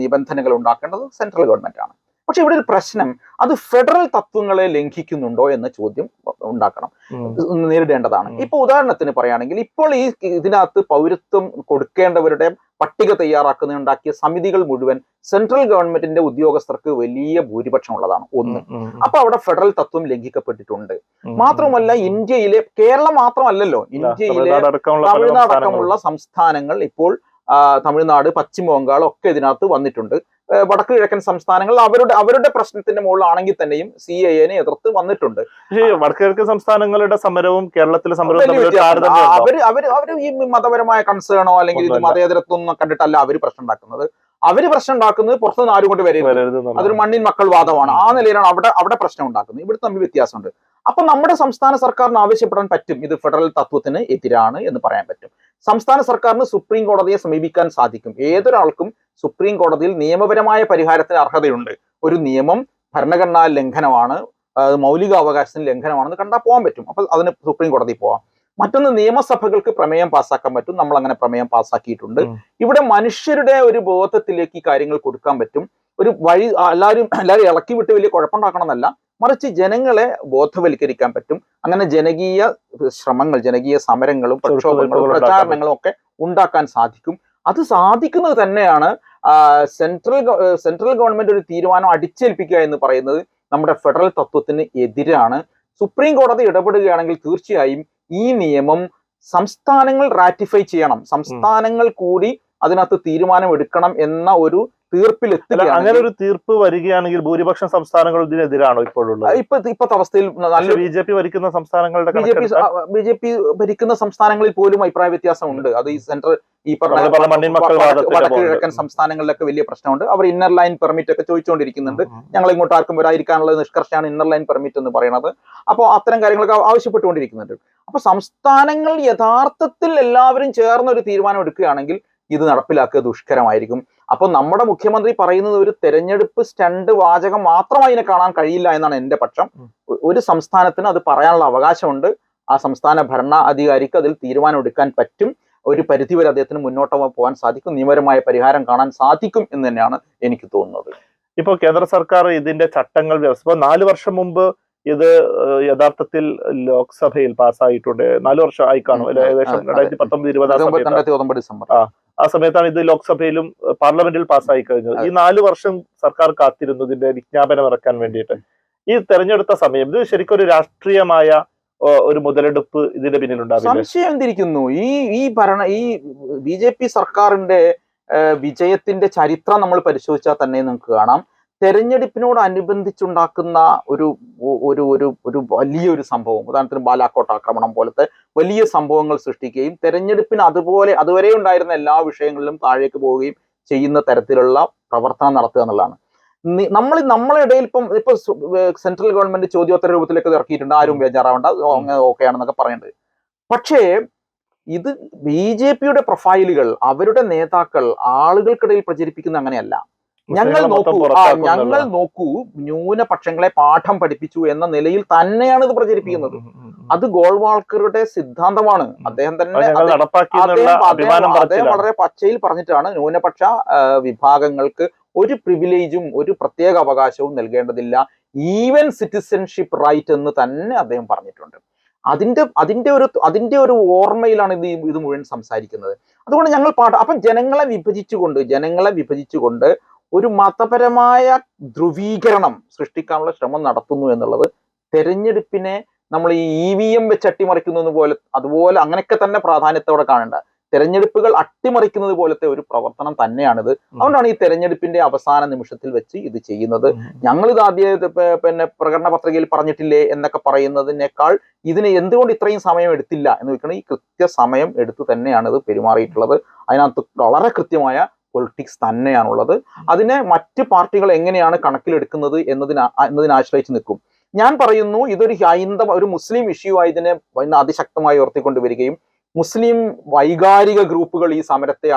നിബന്ധനകൾ ഉണ്ടാക്കേണ്ടത് സെൻട്രൽ ഗവൺമെന്റ് ആണ്. പക്ഷെ ഇവിടെ ഒരു പ്രശ്നം. അത് ഫെഡറൽ തത്വങ്ങളെ ലംഘിക്കുന്നുണ്ടോ എന്ന ചോദ്യം ഉണ്ടാക്കണം. നേരിടേണ്ടതാണ്. ഇപ്പൊ ഉദാഹരണത്തിന് പറയുകയാണെങ്കിൽ ഇപ്പോൾ ഈ ഇതിനകത്ത് പൗരത്വം കൊടുക്കേണ്ടവരുടെ പട്ടിക തയ്യാറാക്കുന്നുണ്ടാക്കിയ സമിതികൾ മുഴുവൻ സെൻട്രൽ ഗവൺമെന്റിന്റെ ഉദ്യോഗസ്ഥർക്ക് വലിയ ഭൂരിപക്ഷം ഉള്ളതാണ്. ഒന്ന്. അപ്പൊ അവിടെ ഫെഡറൽ തത്വം ലംഘിക്കപ്പെട്ടിട്ടുണ്ട്. മാത്രമല്ല ഇന്ത്യയിലെ കേരളം മാത്രമല്ലല്ലോ. ഇന്ത്യയിലെ തമിഴ്നാടക്കമുള്ള സംസ്ഥാനങ്ങൾ ഇപ്പോൾ തമിഴ്നാട് പശ്ചിമ ബംഗാൾ ഒക്കെ ഇതിനകത്ത് വന്നിട്ടുണ്ട്. വടക്ക് കിഴക്കൻ സംസ്ഥാനങ്ങൾ അവരുടെ അവരുടെ പ്രശ്നത്തിന്റെ മുകളിലാണെങ്കിൽ തന്നെയും സി ഐ എനെ എതിർത്ത് വന്നിട്ടുണ്ട്. വടക്ക് കിഴക്കൻ സംസ്ഥാനങ്ങളുടെ സമരവും കേരളത്തിലെ സമരവും അവർ അവർ അവർ ഈ മതപരമായ കൺസേണോ അല്ലെങ്കിൽ ഇത്. മതേതരത്വം ഒന്നും കണ്ടിട്ടല്ല അവർ പ്രശ്നം ഉണ്ടാക്കുന്നത്. അവർ പ്രശ്നം ഉണ്ടാക്കുന്നത് പുറത്തുനിന്ന് ആരും കൊണ്ട് വരരുത്. അതൊരു മണ്ണിൻ മക്കൾ വാദമാണ്. ആ നിലയിലാണ് അവിടെ അവിടെ പ്രശ്നം ഉണ്ടാക്കുന്നത്. ഇവിടെ തമ്മിൽ വ്യത്യാസമുണ്ട്. അപ്പൊ നമ്മുടെ സംസ്ഥാന സർക്കാരിന് ആവശ്യപ്പെടാൻ പറ്റും. ഇത് ഫെഡറൽ തത്വത്തിന് എതിരാണ് എന്ന് പറയാൻ പറ്റും. സംസ്ഥാന സർക്കാരിന് സുപ്രീം കോടതിയെ സമീപിക്കാൻ സാധിക്കും. ഏതൊരാൾക്കും സുപ്രീം കോടതിയിൽ നിയമപരമായ പരിഹാരത്തിന് അർഹതയുണ്ട്. ഒരു നിയമം ഭരണഘടനാ ലംഘനമാണ്. മൗലിക അവകാശത്തിന് ലംഘനമാണെന്ന് കണ്ടാൽ പോകാൻ പറ്റും. അപ്പൊ അതിന് സുപ്രീം കോടതി പോവാം. മറ്റൊന്ന് നിയമസഭകൾക്ക് പ്രമേയം പാസ്സാക്കാൻ പറ്റും. നമ്മൾ അങ്ങനെ പ്രമേയം പാസ്സാക്കിയിട്ടുണ്ട്. ഇവിടെ മനുഷ്യരുടെ ഒരു ബോധത്തിലേക്ക് ഈ കാര്യങ്ങൾ കൊടുക്കാൻ പറ്റും. ഒരു വഴി എല്ലാവരും എല്ലാവരും ഇളക്കി വിട്ട് വലിയ കുഴപ്പമുണ്ടാക്കണമെന്നല്ല. മറിച്ച് ജനങ്ങളെ ബോധവൽക്കരിക്കാൻ പറ്റും. അങ്ങനെ ജനകീയ ശ്രമങ്ങൾ ജനകീയ സമരങ്ങളും പ്രക്ഷോഭങ്ങളും പ്രചാരണങ്ങളും ഒക്കെ ഉണ്ടാക്കാൻ സാധിക്കും. അത് സാധിക്കുന്നത് തന്നെയാണ് സെൻട്രൽ സെൻട്രൽ ഗവൺമെന്റ് ഒരു തീരുമാനം അടിച്ചേൽപ്പിക്കുക എന്ന് പറയുന്നത് നമ്മുടെ ഫെഡറൽ തത്വത്തിന് എതിരാണ്. സുപ്രീം കോടതി ഇടപെടുകയാണെങ്കിൽ തീർച്ചയായും ഈ നിയമം സംസ്ഥാനങ്ങൾ റാറ്റിഫൈ ചെയ്യണം. സംസ്ഥാനങ്ങൾ കൂടി അതിനകത്ത് തീരുമാനം എടുക്കണം എന്ന ഒരു അല്ല അങ്ങനെ ഒരു തീർപ്പ് വരികയാണെങ്കിൽ ഭൂരിപക്ഷം സംസ്ഥാനങ്ങൾ ഇതിനെതിരാണോ ഇപ്പോഴുള്ളത്? ഇപ്പൊ ഇപ്പോഴത്തെ അവസ്ഥയിൽ നല്ല ബി ജെ പി ഭരിക്കുന്ന സംസ്ഥാനങ്ങളുടെ B J P B J P ഭരിക്കുന്ന സംസ്ഥാനങ്ങളിൽ പോലും അഭിപ്രായ വ്യത്യാസമുണ്ട്. അത് ഈ സെൻട്രൽ ഈ പറഞ്ഞ നമ്മൾ മണ്ണിൻ മക്കൾ വടക്ക് വാദത്തിന്റെ വടക്ക് കിഴക്കൻ സംസ്ഥാനങ്ങളിലൊക്കെ വലിയ പ്രശ്നമുണ്ട്. അവർ ഇന്നർ ലൈൻ പെർമിറ്റ് ഒക്കെ ചോദിച്ചുകൊണ്ടിരിക്കുന്നുണ്ട്. ഞങ്ങൾ ഇങ്ങോട്ട് ആർക്കും വരാതിരിക്കാനുള്ള നിഷ്കർഷയാണ് ഇന്നർ ലൈൻ പെർമിറ്റ് എന്ന് പറയുന്നത്. അപ്പോൾ അത്തരം കാര്യങ്ങളൊക്കെ ആവശ്യപ്പെട്ടുകൊണ്ടിരിക്കുന്നുണ്ട്. അപ്പൊ സംസ്ഥാനങ്ങൾ യഥാർത്ഥത്തിൽ എല്ലാവരും ചേർന്ന് ഒരു തീരുമാനം എടുക്കുകയാണെങ്കിൽ ഇത് നടപ്പിലാക്കുക ദുഷ്കരമായിരിക്കും. അപ്പൊ നമ്മുടെ മുഖ്യമന്ത്രി പറയുന്നത് ഒരു തെരഞ്ഞെടുപ്പ് സ്റ്റണ്ട് വാചകം മാത്രമായി അതിനെ കാണാൻ കഴിയില്ല എന്നാണ് എന്റെ പക്ഷം. ഒരു സംസ്ഥാനത്തിന് അത് പറയാനുള്ള അവകാശമുണ്ട്. ആ സംസ്ഥാന ഭരണാധികാരിക്ക് അതിൽ തീരുമാനം എടുക്കാൻ പറ്റും. ഒരു പരിധിവരെ അദ്ദേഹത്തിന് മുന്നോട്ട് പോകാൻ സാധിക്കും. നിയമപരമായ പരിഹാരം കാണാൻ സാധിക്കും എന്ന് തന്നെയാണ് എനിക്ക് തോന്നുന്നത്. ഇപ്പൊ കേന്ദ്ര സർക്കാർ ഇതിന്റെ ചട്ടങ്ങൾ വ്യവസ്ഥ നാല് വർഷം മുമ്പ് ഇത് യഥാർത്ഥത്തിൽ ലോക്സഭയിൽ പാസ്സായിട്ടുണ്ട്. നാല് വർഷം ആയി കാണും ഏകദേശം. രണ്ടായിരത്തി പത്തൊമ്പത് ഇരുപത് ഡിസംബർ. ആ. സമയത്താണ് ഇത് ലോക്സഭയിലും പാർലമെന്റിൽ പാസ്സായി കഴിഞ്ഞത്. ഈ നാല് വർഷം സർക്കാർ കാത്തിരുന്നു ഇതിന്റെ വിജ്ഞാപനം ഇറക്കാൻ വേണ്ടിയിട്ട്. ഈ തെരഞ്ഞെടുത്ത സമയം ഇത് ശരിക്കും ഒരു രാഷ്ട്രീയമായ ഒരു മുതലെടുപ്പ് ഇതിന്റെ പിന്നിലുണ്ടാകും സംശയം എന്തിരിക്കുന്നു? ഈ ഈ ഭരണ ഈ ബി ജെ പി സർക്കാരിന്റെ വിജയത്തിന്റെ ചരിത്രം നമ്മൾ പരിശോധിച്ചാൽ തന്നെ നമുക്ക് കാണാം. തെരഞ്ഞെടുപ്പിനോട് അനുബന്ധിച്ചുണ്ടാക്കുന്ന ഒരു ഒരു ഒരു ഒരു വലിയൊരു സംഭവം. ഉദാഹരണത്തിന് ബാലാക്കോട്ട് ആക്രമണം പോലത്തെ വലിയ സംഭവങ്ങൾ സൃഷ്ടിക്കുകയും തെരഞ്ഞെടുപ്പിന് അതുപോലെ അതുവരെ ഉണ്ടായിരുന്ന എല്ലാ വിഷയങ്ങളിലും താഴേക്ക് പോവുകയും ചെയ്യുന്ന തരത്തിലുള്ള പ്രവർത്തനം നടത്തുക എന്നുള്ളതാണ്. നമ്മൾ നമ്മളെ ഇടയിൽ ഇപ്പം ഇപ്പൊ സെൻട്രൽ ഗവൺമെന്റ് ചോദ്യോത്തര രൂപത്തിലേക്ക് ഇറക്കിയിട്ടുണ്ട്. ആരും ബേജാറാവേണ്ട. ഓക്കെ ആണെന്നൊക്കെ പറയുന്നുണ്ട് പക്ഷേ ഇത് ബി ജെ പിയുടെ പ്രൊഫൈലുകൾ അവരുടെ നേതാക്കൾ ആളുകൾക്കിടയിൽ പ്രചരിപ്പിക്കുന്ന അങ്ങനെയല്ല. ഞങ്ങൾ നോക്കൂ. ഞങ്ങൾ നോക്കൂ. ന്യൂനപക്ഷങ്ങളെ പാഠം പഠിപ്പിച്ചു എന്ന നിലയിൽ തന്നെയാണ് ഇത് പ്രചരിപ്പിക്കുന്നത്. അത് ഗോൾവാൾക്കറുടെ സിദ്ധാന്തമാണ്. അദ്ദേഹം തന്നെ അദ്ദേഹം- വളരെ പച്ചയിൽ പറഞ്ഞിട്ടാണ് ന്യൂനപക്ഷ വിഭാഗങ്ങൾക്ക് ഒരു പ്രിവിലേജും ഒരു പ്രത്യേക അവകാശവും നൽകേണ്ടതില്ല. ഈവൻ സിറ്റിസൺഷിപ്പ് റൈറ്റ് എന്ന് തന്നെ അദ്ദേഹം പറഞ്ഞിട്ടുണ്ട്. അതിന്റെ അതിന്റെ ഒരു അതിന്റെ ഒരു ഓർമ്മയിലാണ് ഇത് ഇത് മുഴുവൻ സംസാരിക്കുന്നത്. അതുകൊണ്ട് ഞങ്ങൾ പാട്ട് അപ്പം ജനങ്ങളെ വിഭജിച്ചുകൊണ്ട് ജനങ്ങളെ വിഭജിച്ചുകൊണ്ട് ഒരു മതപരമായ ധ്രുവീകരണം സൃഷ്ടിക്കാനുള്ള ശ്രമം നടത്തുന്നു എന്നുള്ളത് തെരഞ്ഞെടുപ്പിനെ നമ്മൾ ഈ ഇ വി എം വെച്ച് അട്ടിമറിക്കുന്നത് പോലെ അതുപോലെ അങ്ങനെയൊക്കെ തന്നെ പ്രാധാന്യത്തോടെ കാണേണ്ട. തെരഞ്ഞെടുപ്പുകൾ അട്ടിമറിക്കുന്നത് പോലത്തെ ഒരു പ്രവർത്തനം തന്നെയാണിത്. അതുകൊണ്ടാണ് ഈ തെരഞ്ഞെടുപ്പിന്റെ അവസാന നിമിഷത്തിൽ വെച്ച് ഇത് ചെയ്യുന്നത്. ഞങ്ങൾ ഇത് ആദ്യ പിന്നെ പ്രകടന പത്രികയിൽ പറഞ്ഞിട്ടില്ലേ എന്നൊക്കെ പറയുന്നതിനേക്കാൾ ഇതിന് എന്തുകൊണ്ട് ഇത്രയും സമയം എടുത്തില്ല എന്ന് വെക്കണം ഈ കൃത്യസമയം എടുത്തു തന്നെയാണ് ഇത് പെരുമാറിയിട്ടുള്ളത്. അതിനകത്ത് വളരെ കൃത്യമായ പൊളിറ്റിക്സ് തന്നെയാണുള്ളത്. അതിനെ മറ്റ് പാർട്ടികൾ എങ്ങനെയാണ് കണക്കിലെടുക്കുന്നത് എന്നതിനെ എന്നതിനെ ആശ്രയിച്ച് നിൽക്കും. ഞാൻ പറയുന്നു ഇതൊരു ഹൈന്ദവ ഒരു മുസ്ലിം ഇഷ്യൂ ആയി ഇതിനെ ഇന്ന് അതിശക്തമായി ഉയർത്തിക്കൊണ്ടുവരികയും മുസ്ലിം വൈകാരിക ഗ്രൂപ്പുകൾ ഈ സമരത്തെ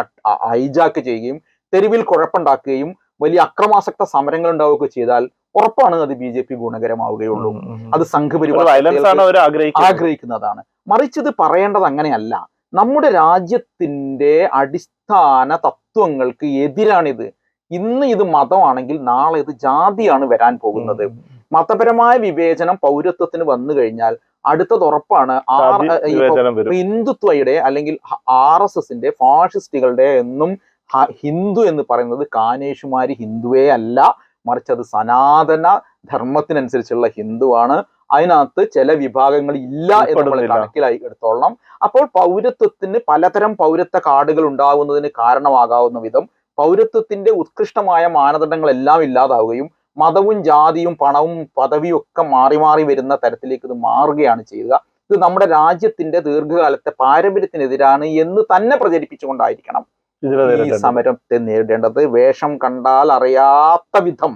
ഹൈജാക്ക് ചെയ്യുകയും തെരുവിൽ കുഴപ്പമുണ്ടാക്കുകയും വലിയ അക്രമാസക്ത സമരങ്ങൾ ഉണ്ടാവുകയൊക്കെ ചെയ്താൽ ഉറപ്പാണ് അത് ബി ജെ പി ഗുണകരമാവുകയുള്ളൂ. അത് സംഘപരിവാർ ആഗ്രഹിക്കുന്നതാണ്. മറിച്ച് ഇത് പറയേണ്ടത് അങ്ങനെയല്ല. നമ്മുടെ രാജ്യത്തിന്റെ അടിസ്ഥാന തത്വങ്ങൾക്ക് എതിരാണിത്. ഇന്ന് ഇത് മതമാണെങ്കിൽ നാളെ ഇത് ജാതിയാണ് വരാൻ പോകുന്നത്. മതപരമായ വിവേചനം പൗരത്വത്തിന് വന്നു കഴിഞ്ഞാൽ അടുത്തത് ഉറപ്പാണ് ആർ ഹിന്ദുത്വയുടെ അല്ലെങ്കിൽ ആർ എസ് എസിന്റെ ഫാഷിസ്റ്റുകളുടെ എന്നും ഹിന്ദു എന്ന് പറയുന്നത് കാനേഷുമാരി ഹിന്ദുവേ അല്ല. മറിച്ച് അത് സനാതന ധർമ്മത്തിനനുസരിച്ചുള്ള ഹിന്ദുവാണ്. അതിനകത്ത് ചില വിഭാഗങ്ങൾ ഇല്ല എന്ന് നമ്മൾ കണക്കിലായി എടുത്തോളണം. അപ്പോൾ പൗരത്വത്തിന് പലതരം പൗരത്വ കാർഡുകൾ ഉണ്ടാകുന്നതിന് കാരണമാകാവുന്ന വിധം പൗരത്വത്തിന്റെ ഉത്കൃഷ്ടമായ മാനദണ്ഡങ്ങൾ എല്ലാം ഇല്ലാതാവുകയും മതവും ജാതിയും പണവും പദവിയും ഒക്കെ മാറി മാറി വരുന്ന തരത്തിലേക്ക് ഇത് മാറുകയാണ് ചെയ്യുക. ഇത് നമ്മുടെ രാജ്യത്തിന്റെ ദീർഘകാലത്തെ പാരമ്പര്യത്തിനെതിരാണ് എന്ന് തന്നെ പ്രചരിപ്പിച്ചുകൊണ്ടായിരിക്കണം. ഈ. സമരത്തെ നേരിടേണ്ടത് വേഷം കണ്ടാൽ അറിയാത്ത വിധം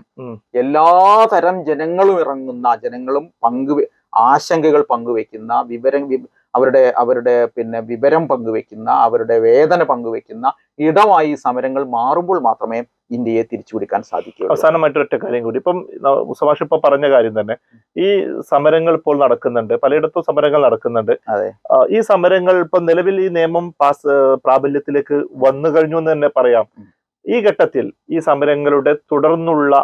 എല്ലാ തരം ജനങ്ങളും ഇറങ്ങുന്ന ജനങ്ങളും പങ്കു ആശങ്കകൾ പങ്കുവെക്കുന്ന വിവരം അവരുടെ അവരുടെ പിന്നെ വിവരം പങ്കുവെക്കുന്ന അവരുടെ വേദന പങ്കുവെക്കുന്ന ഇടമായി സമരങ്ങൾ മാറുമ്പോൾ മാത്രമേ ഇന്ത്യയെ തിരിച്ചുപിടിക്കാൻ സാധിക്കും അവസാനമായിട്ട് ഒറ്റ കാര്യം കൂടി. ഇപ്പം സുഭാഷ് ഇപ്പൊ പറഞ്ഞ കാര്യം തന്നെ ഈ സമരങ്ങൾ ഇപ്പോൾ നടക്കുന്നുണ്ട് പലയിടത്തും സമരങ്ങൾ നടക്കുന്നുണ്ട്. അതെ. ഈ സമരങ്ങൾ ഇപ്പൊ നിലവിൽ ഈ നിയമം പാസ് പ്രാബല്യത്തിലേക്ക് വന്നു കഴിഞ്ഞു എന്ന് തന്നെ പറയാം. ഈ ഘട്ടത്തിൽ ഈ സമരങ്ങളുടെ തുടർന്നുള്ള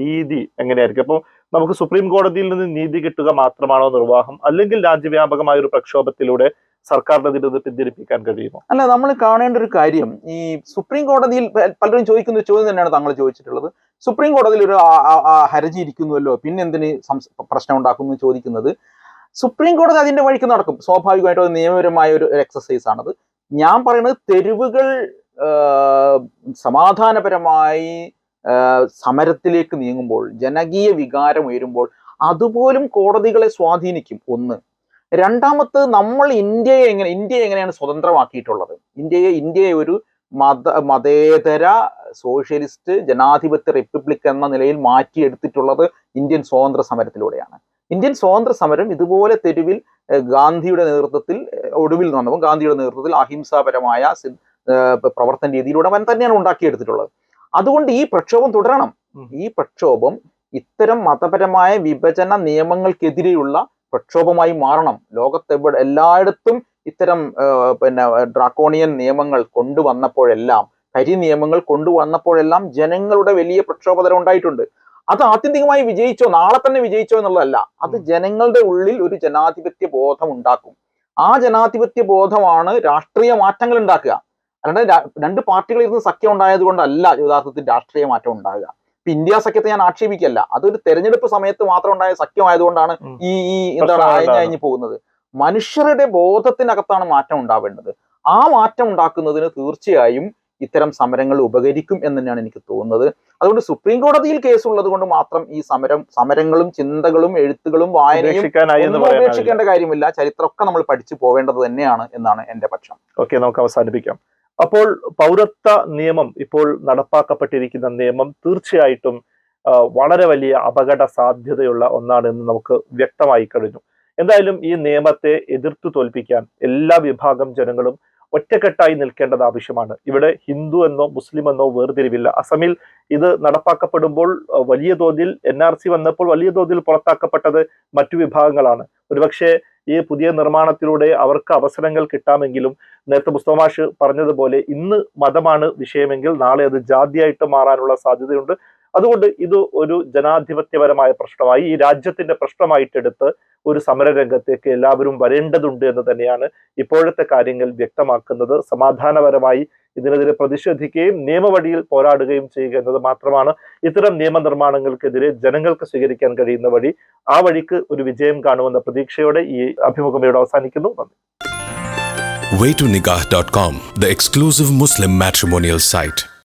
രീതി എങ്ങനെയായിരിക്കും? അപ്പൊ നമുക്ക് സുപ്രീം കോടതിയിൽ നിന്ന് നീതി കിട്ടുക മാത്രമാണോ നിർവാഹം? അല്ലെങ്കിൽ രാജ്യവ്യാപകമായ ഒരു പ്രക്ഷോഭത്തിലൂടെ സർക്കാരിനെ ഇതിൽ പിന്തിരിപ്പിക്കാൻ കഴിയുമോ? അല്ല നമ്മൾ കാണേണ്ട ഒരു കാര്യം ഈ സുപ്രീം കോടതിയിൽ പലരും ചോദിക്കുന്ന ചോദ്യം തന്നെയാണ് താങ്കൾ ചോദിച്ചിട്ടുള്ളത്. സുപ്രീം കോടതിയിൽ ഒരു ഹർജി ഇരിക്കുന്നുവല്ലോ പിന്നെ എന്തിന് പ്രശ്നം ഉണ്ടാക്കുന്നു ചോദിക്കുന്നത്? സുപ്രീം കോടതി അതിന്റെ വഴിക്ക് നടക്കും. സ്വാഭാവികമായിട്ടും നിയമപരമായ ഒരു എക്സസൈസ് ആണത്. ഞാൻ പറയുന്നത് തെരുവുകൾ സമാധാനപരമായി സമരത്തിലേക്ക് നീങ്ങുമ്പോൾ ജനകീയ വികാരം ഉയരുമ്പോൾ അതുപോലും കോടതികളെ സ്വാധീനിക്കും ഒന്ന്. രണ്ടാമത് നമ്മൾ ഇന്ത്യയെ എങ്ങനെ ഇന്ത്യയെ എങ്ങനെയാണ് സ്വതന്ത്രമാക്കിയിട്ടുള്ളത്? ഇന്ത്യയെ ഇന്ത്യയെ ഒരു മത മതേതര സോഷ്യലിസ്റ്റ് ജനാധിപത്യ റിപ്പബ്ലിക് എന്ന നിലയിൽ മാറ്റിയെടുത്തിട്ടുള്ളത് ഇന്ത്യൻ സ്വാതന്ത്ര്യ സമരത്തിലൂടെയാണ്. ഇന്ത്യൻ സ്വാതന്ത്ര്യ സമരം ഇതുപോലെ തെരുവിൽ ഗാന്ധിയുടെ നേതൃത്വത്തിൽ ഒടുവിൽ നടന്നപ്പോൾ ഗാന്ധിയുടെ നേതൃത്വത്തിൽ അഹിംസാപരമായ പ്രവർത്തന രീതിയിലൂടെ അവൻ തന്നെയാണ് ഉണ്ടാക്കിയെടുത്തിട്ടുള്ളത്. അതുകൊണ്ട് ഈ പ്രക്ഷോഭം തുടരണം. ഈ പ്രക്ഷോഭം ഇത്തരം മതപരമായ വിഭജന നിയമങ്ങൾക്കെതിരെയുള്ള പ്രക്ഷോഭമായി മാറണം. ലോകത്തെവിടെ എല്ലായിടത്തും ഇത്തരം പിന്നെ ഡ്രാക്കോണിയൻ നിയമങ്ങൾ കൊണ്ടുവന്നപ്പോഴെല്ലാം കരി നിയമങ്ങൾ കൊണ്ടുവന്നപ്പോഴെല്ലാം ജനങ്ങളുടെ വലിയ പ്രക്ഷോഭതരം ഉണ്ടായിട്ടുണ്ട്. അത് ആത്യന്തികമായി വിജയിച്ചോ നാളെ തന്നെ വിജയിച്ചോ എന്നുള്ളതല്ല. അത് ജനങ്ങളുടെ ഉള്ളിൽ ഒരു ജനാധിപത്യ ബോധം ഉണ്ടാക്കും. ആ ജനാധിപത്യ ബോധമാണ് രാഷ്ട്രീയ മാറ്റങ്ങൾ ഉണ്ടാക്കുക. അല്ലാണ്ട് രണ്ട് പാർട്ടികളിൽ ഇരുന്ന് സഖ്യം ഉണ്ടായത് കൊണ്ടല്ല യഥാർത്ഥത്തിൽ രാഷ്ട്രീയ മാറ്റം ഉണ്ടാകുക. ഇപ്പൊ ഇന്ത്യ സഖ്യത്തെ ഞാൻ ആക്ഷേപിക്കല്ല. അതൊരു തെരഞ്ഞെടുപ്പ് സമയത്ത് മാത്രം ഉണ്ടായ സഖ്യമായതുകൊണ്ടാണ് ആയതുകൊണ്ടാണ് ഈ ഈ എന്താണ് അയഞ്ഞ് പോകുന്നത്. മനുഷ്യരുടെ ബോധത്തിനകത്താണ് മാറ്റം ഉണ്ടാവേണ്ടത്. ആ മാറ്റം ഉണ്ടാക്കുന്നതിന് തീർച്ചയായും ഇത്തരം സമരങ്ങൾ ഉപകരിക്കും എന്ന് തന്നെയാണ് എനിക്ക് തോന്നുന്നത്. അതുകൊണ്ട് സുപ്രീം കോടതിയിൽ കേസുള്ളത് കൊണ്ട് മാത്രം ഈ സമരം സമരങ്ങളും ചിന്തകളും എഴുത്തുകളും വായനയും ഉപേക്ഷിക്കേണ്ട കാര്യമില്ല. ചരിത്രമൊക്കെ നമ്മൾ പഠിച്ചു പോവേണ്ടത് തന്നെയാണ് എന്നാണ് എന്റെ പക്ഷം. ഓക്കെ നമുക്ക് അവസാനിപ്പിക്കാം. അപ്പോൾ പൗരത്വ നിയമം ഇപ്പോൾ നടപ്പാക്കപ്പെട്ടിരിക്കുന്ന നിയമം തീർച്ചയായിട്ടും വളരെ വലിയ അപകട സാധ്യതയുള്ള ഒന്നാണെന്ന് നമുക്ക് വ്യക്തമായി കഴിഞ്ഞു. എന്തായാലും ഈ നിയമത്തെ എതിർത്തു തോൽപ്പിക്കാൻ എല്ലാ വിഭാഗം ജനങ്ങളും ഒറ്റക്കെട്ടായി നിൽക്കേണ്ടത് ആവശ്യമാണ്. ഇവിടെ ഹിന്ദു എന്നോ മുസ്ലിം എന്നോ വേർതിരിവില്ല. അസമിൽ ഇത് നടപ്പാക്കപ്പെടുമ്പോൾ വലിയ തോതിൽ എൻ ആർ സി വന്നപ്പോൾ വലിയ തോതിൽ പുറത്താക്കപ്പെട്ടത് മറ്റു വിഭാഗങ്ങളാണ്. ഒരുപക്ഷെ ഈ പുതിയ നിർമ്മാണത്തിലൂടെ അവർക്ക് അവസരങ്ങൾ കിട്ടാമെങ്കിലും നേരത്തെ പുസ്തകമാഷ് പറഞ്ഞതുപോലെ ഇന്ന് മതമാണ് വിഷയമെങ്കിൽ നാളെ അത് ജാതിയായിട്ട് മാറാനുള്ള സാധ്യതയുണ്ട്. അതുകൊണ്ട് ഇത് ഒരു ജനാധിപത്യപരമായ പ്രശ്നമായി ഈ രാജ്യത്തിന്റെ പ്രശ്നമായിട്ടെടുത്ത് ഒരു സമരരംഗത്തേക്ക് എല്ലാവരും വരേണ്ടതുണ്ട് എന്ന് തന്നെയാണ് ഇപ്പോഴത്തെ കാര്യങ്ങൾ വ്യക്തമാക്കുന്നത്. സമാധാനപരമായി ഇതിനെതിരെ പ്രതിഷേധിക്കുകയും നിയമവഴിയിൽ പോരാടുകയും ചെയ്യുക എന്നത് മാത്രമാണ് ഇത്തരം നിയമനിർമ്മാണങ്ങൾക്കെതിരെ ജനങ്ങൾക്ക് സ്വീകരിക്കാൻ കഴിയുന്ന വഴി. ആ വഴിക്ക് ഒരു വിജയം കാണുമെന്ന പ്രതീക്ഷയോടെ ഈ അഭിമുഖം ഇവിടെ അവസാനിക്കുന്നു. നന്ദി. The exclusive Muslim matrimonial site.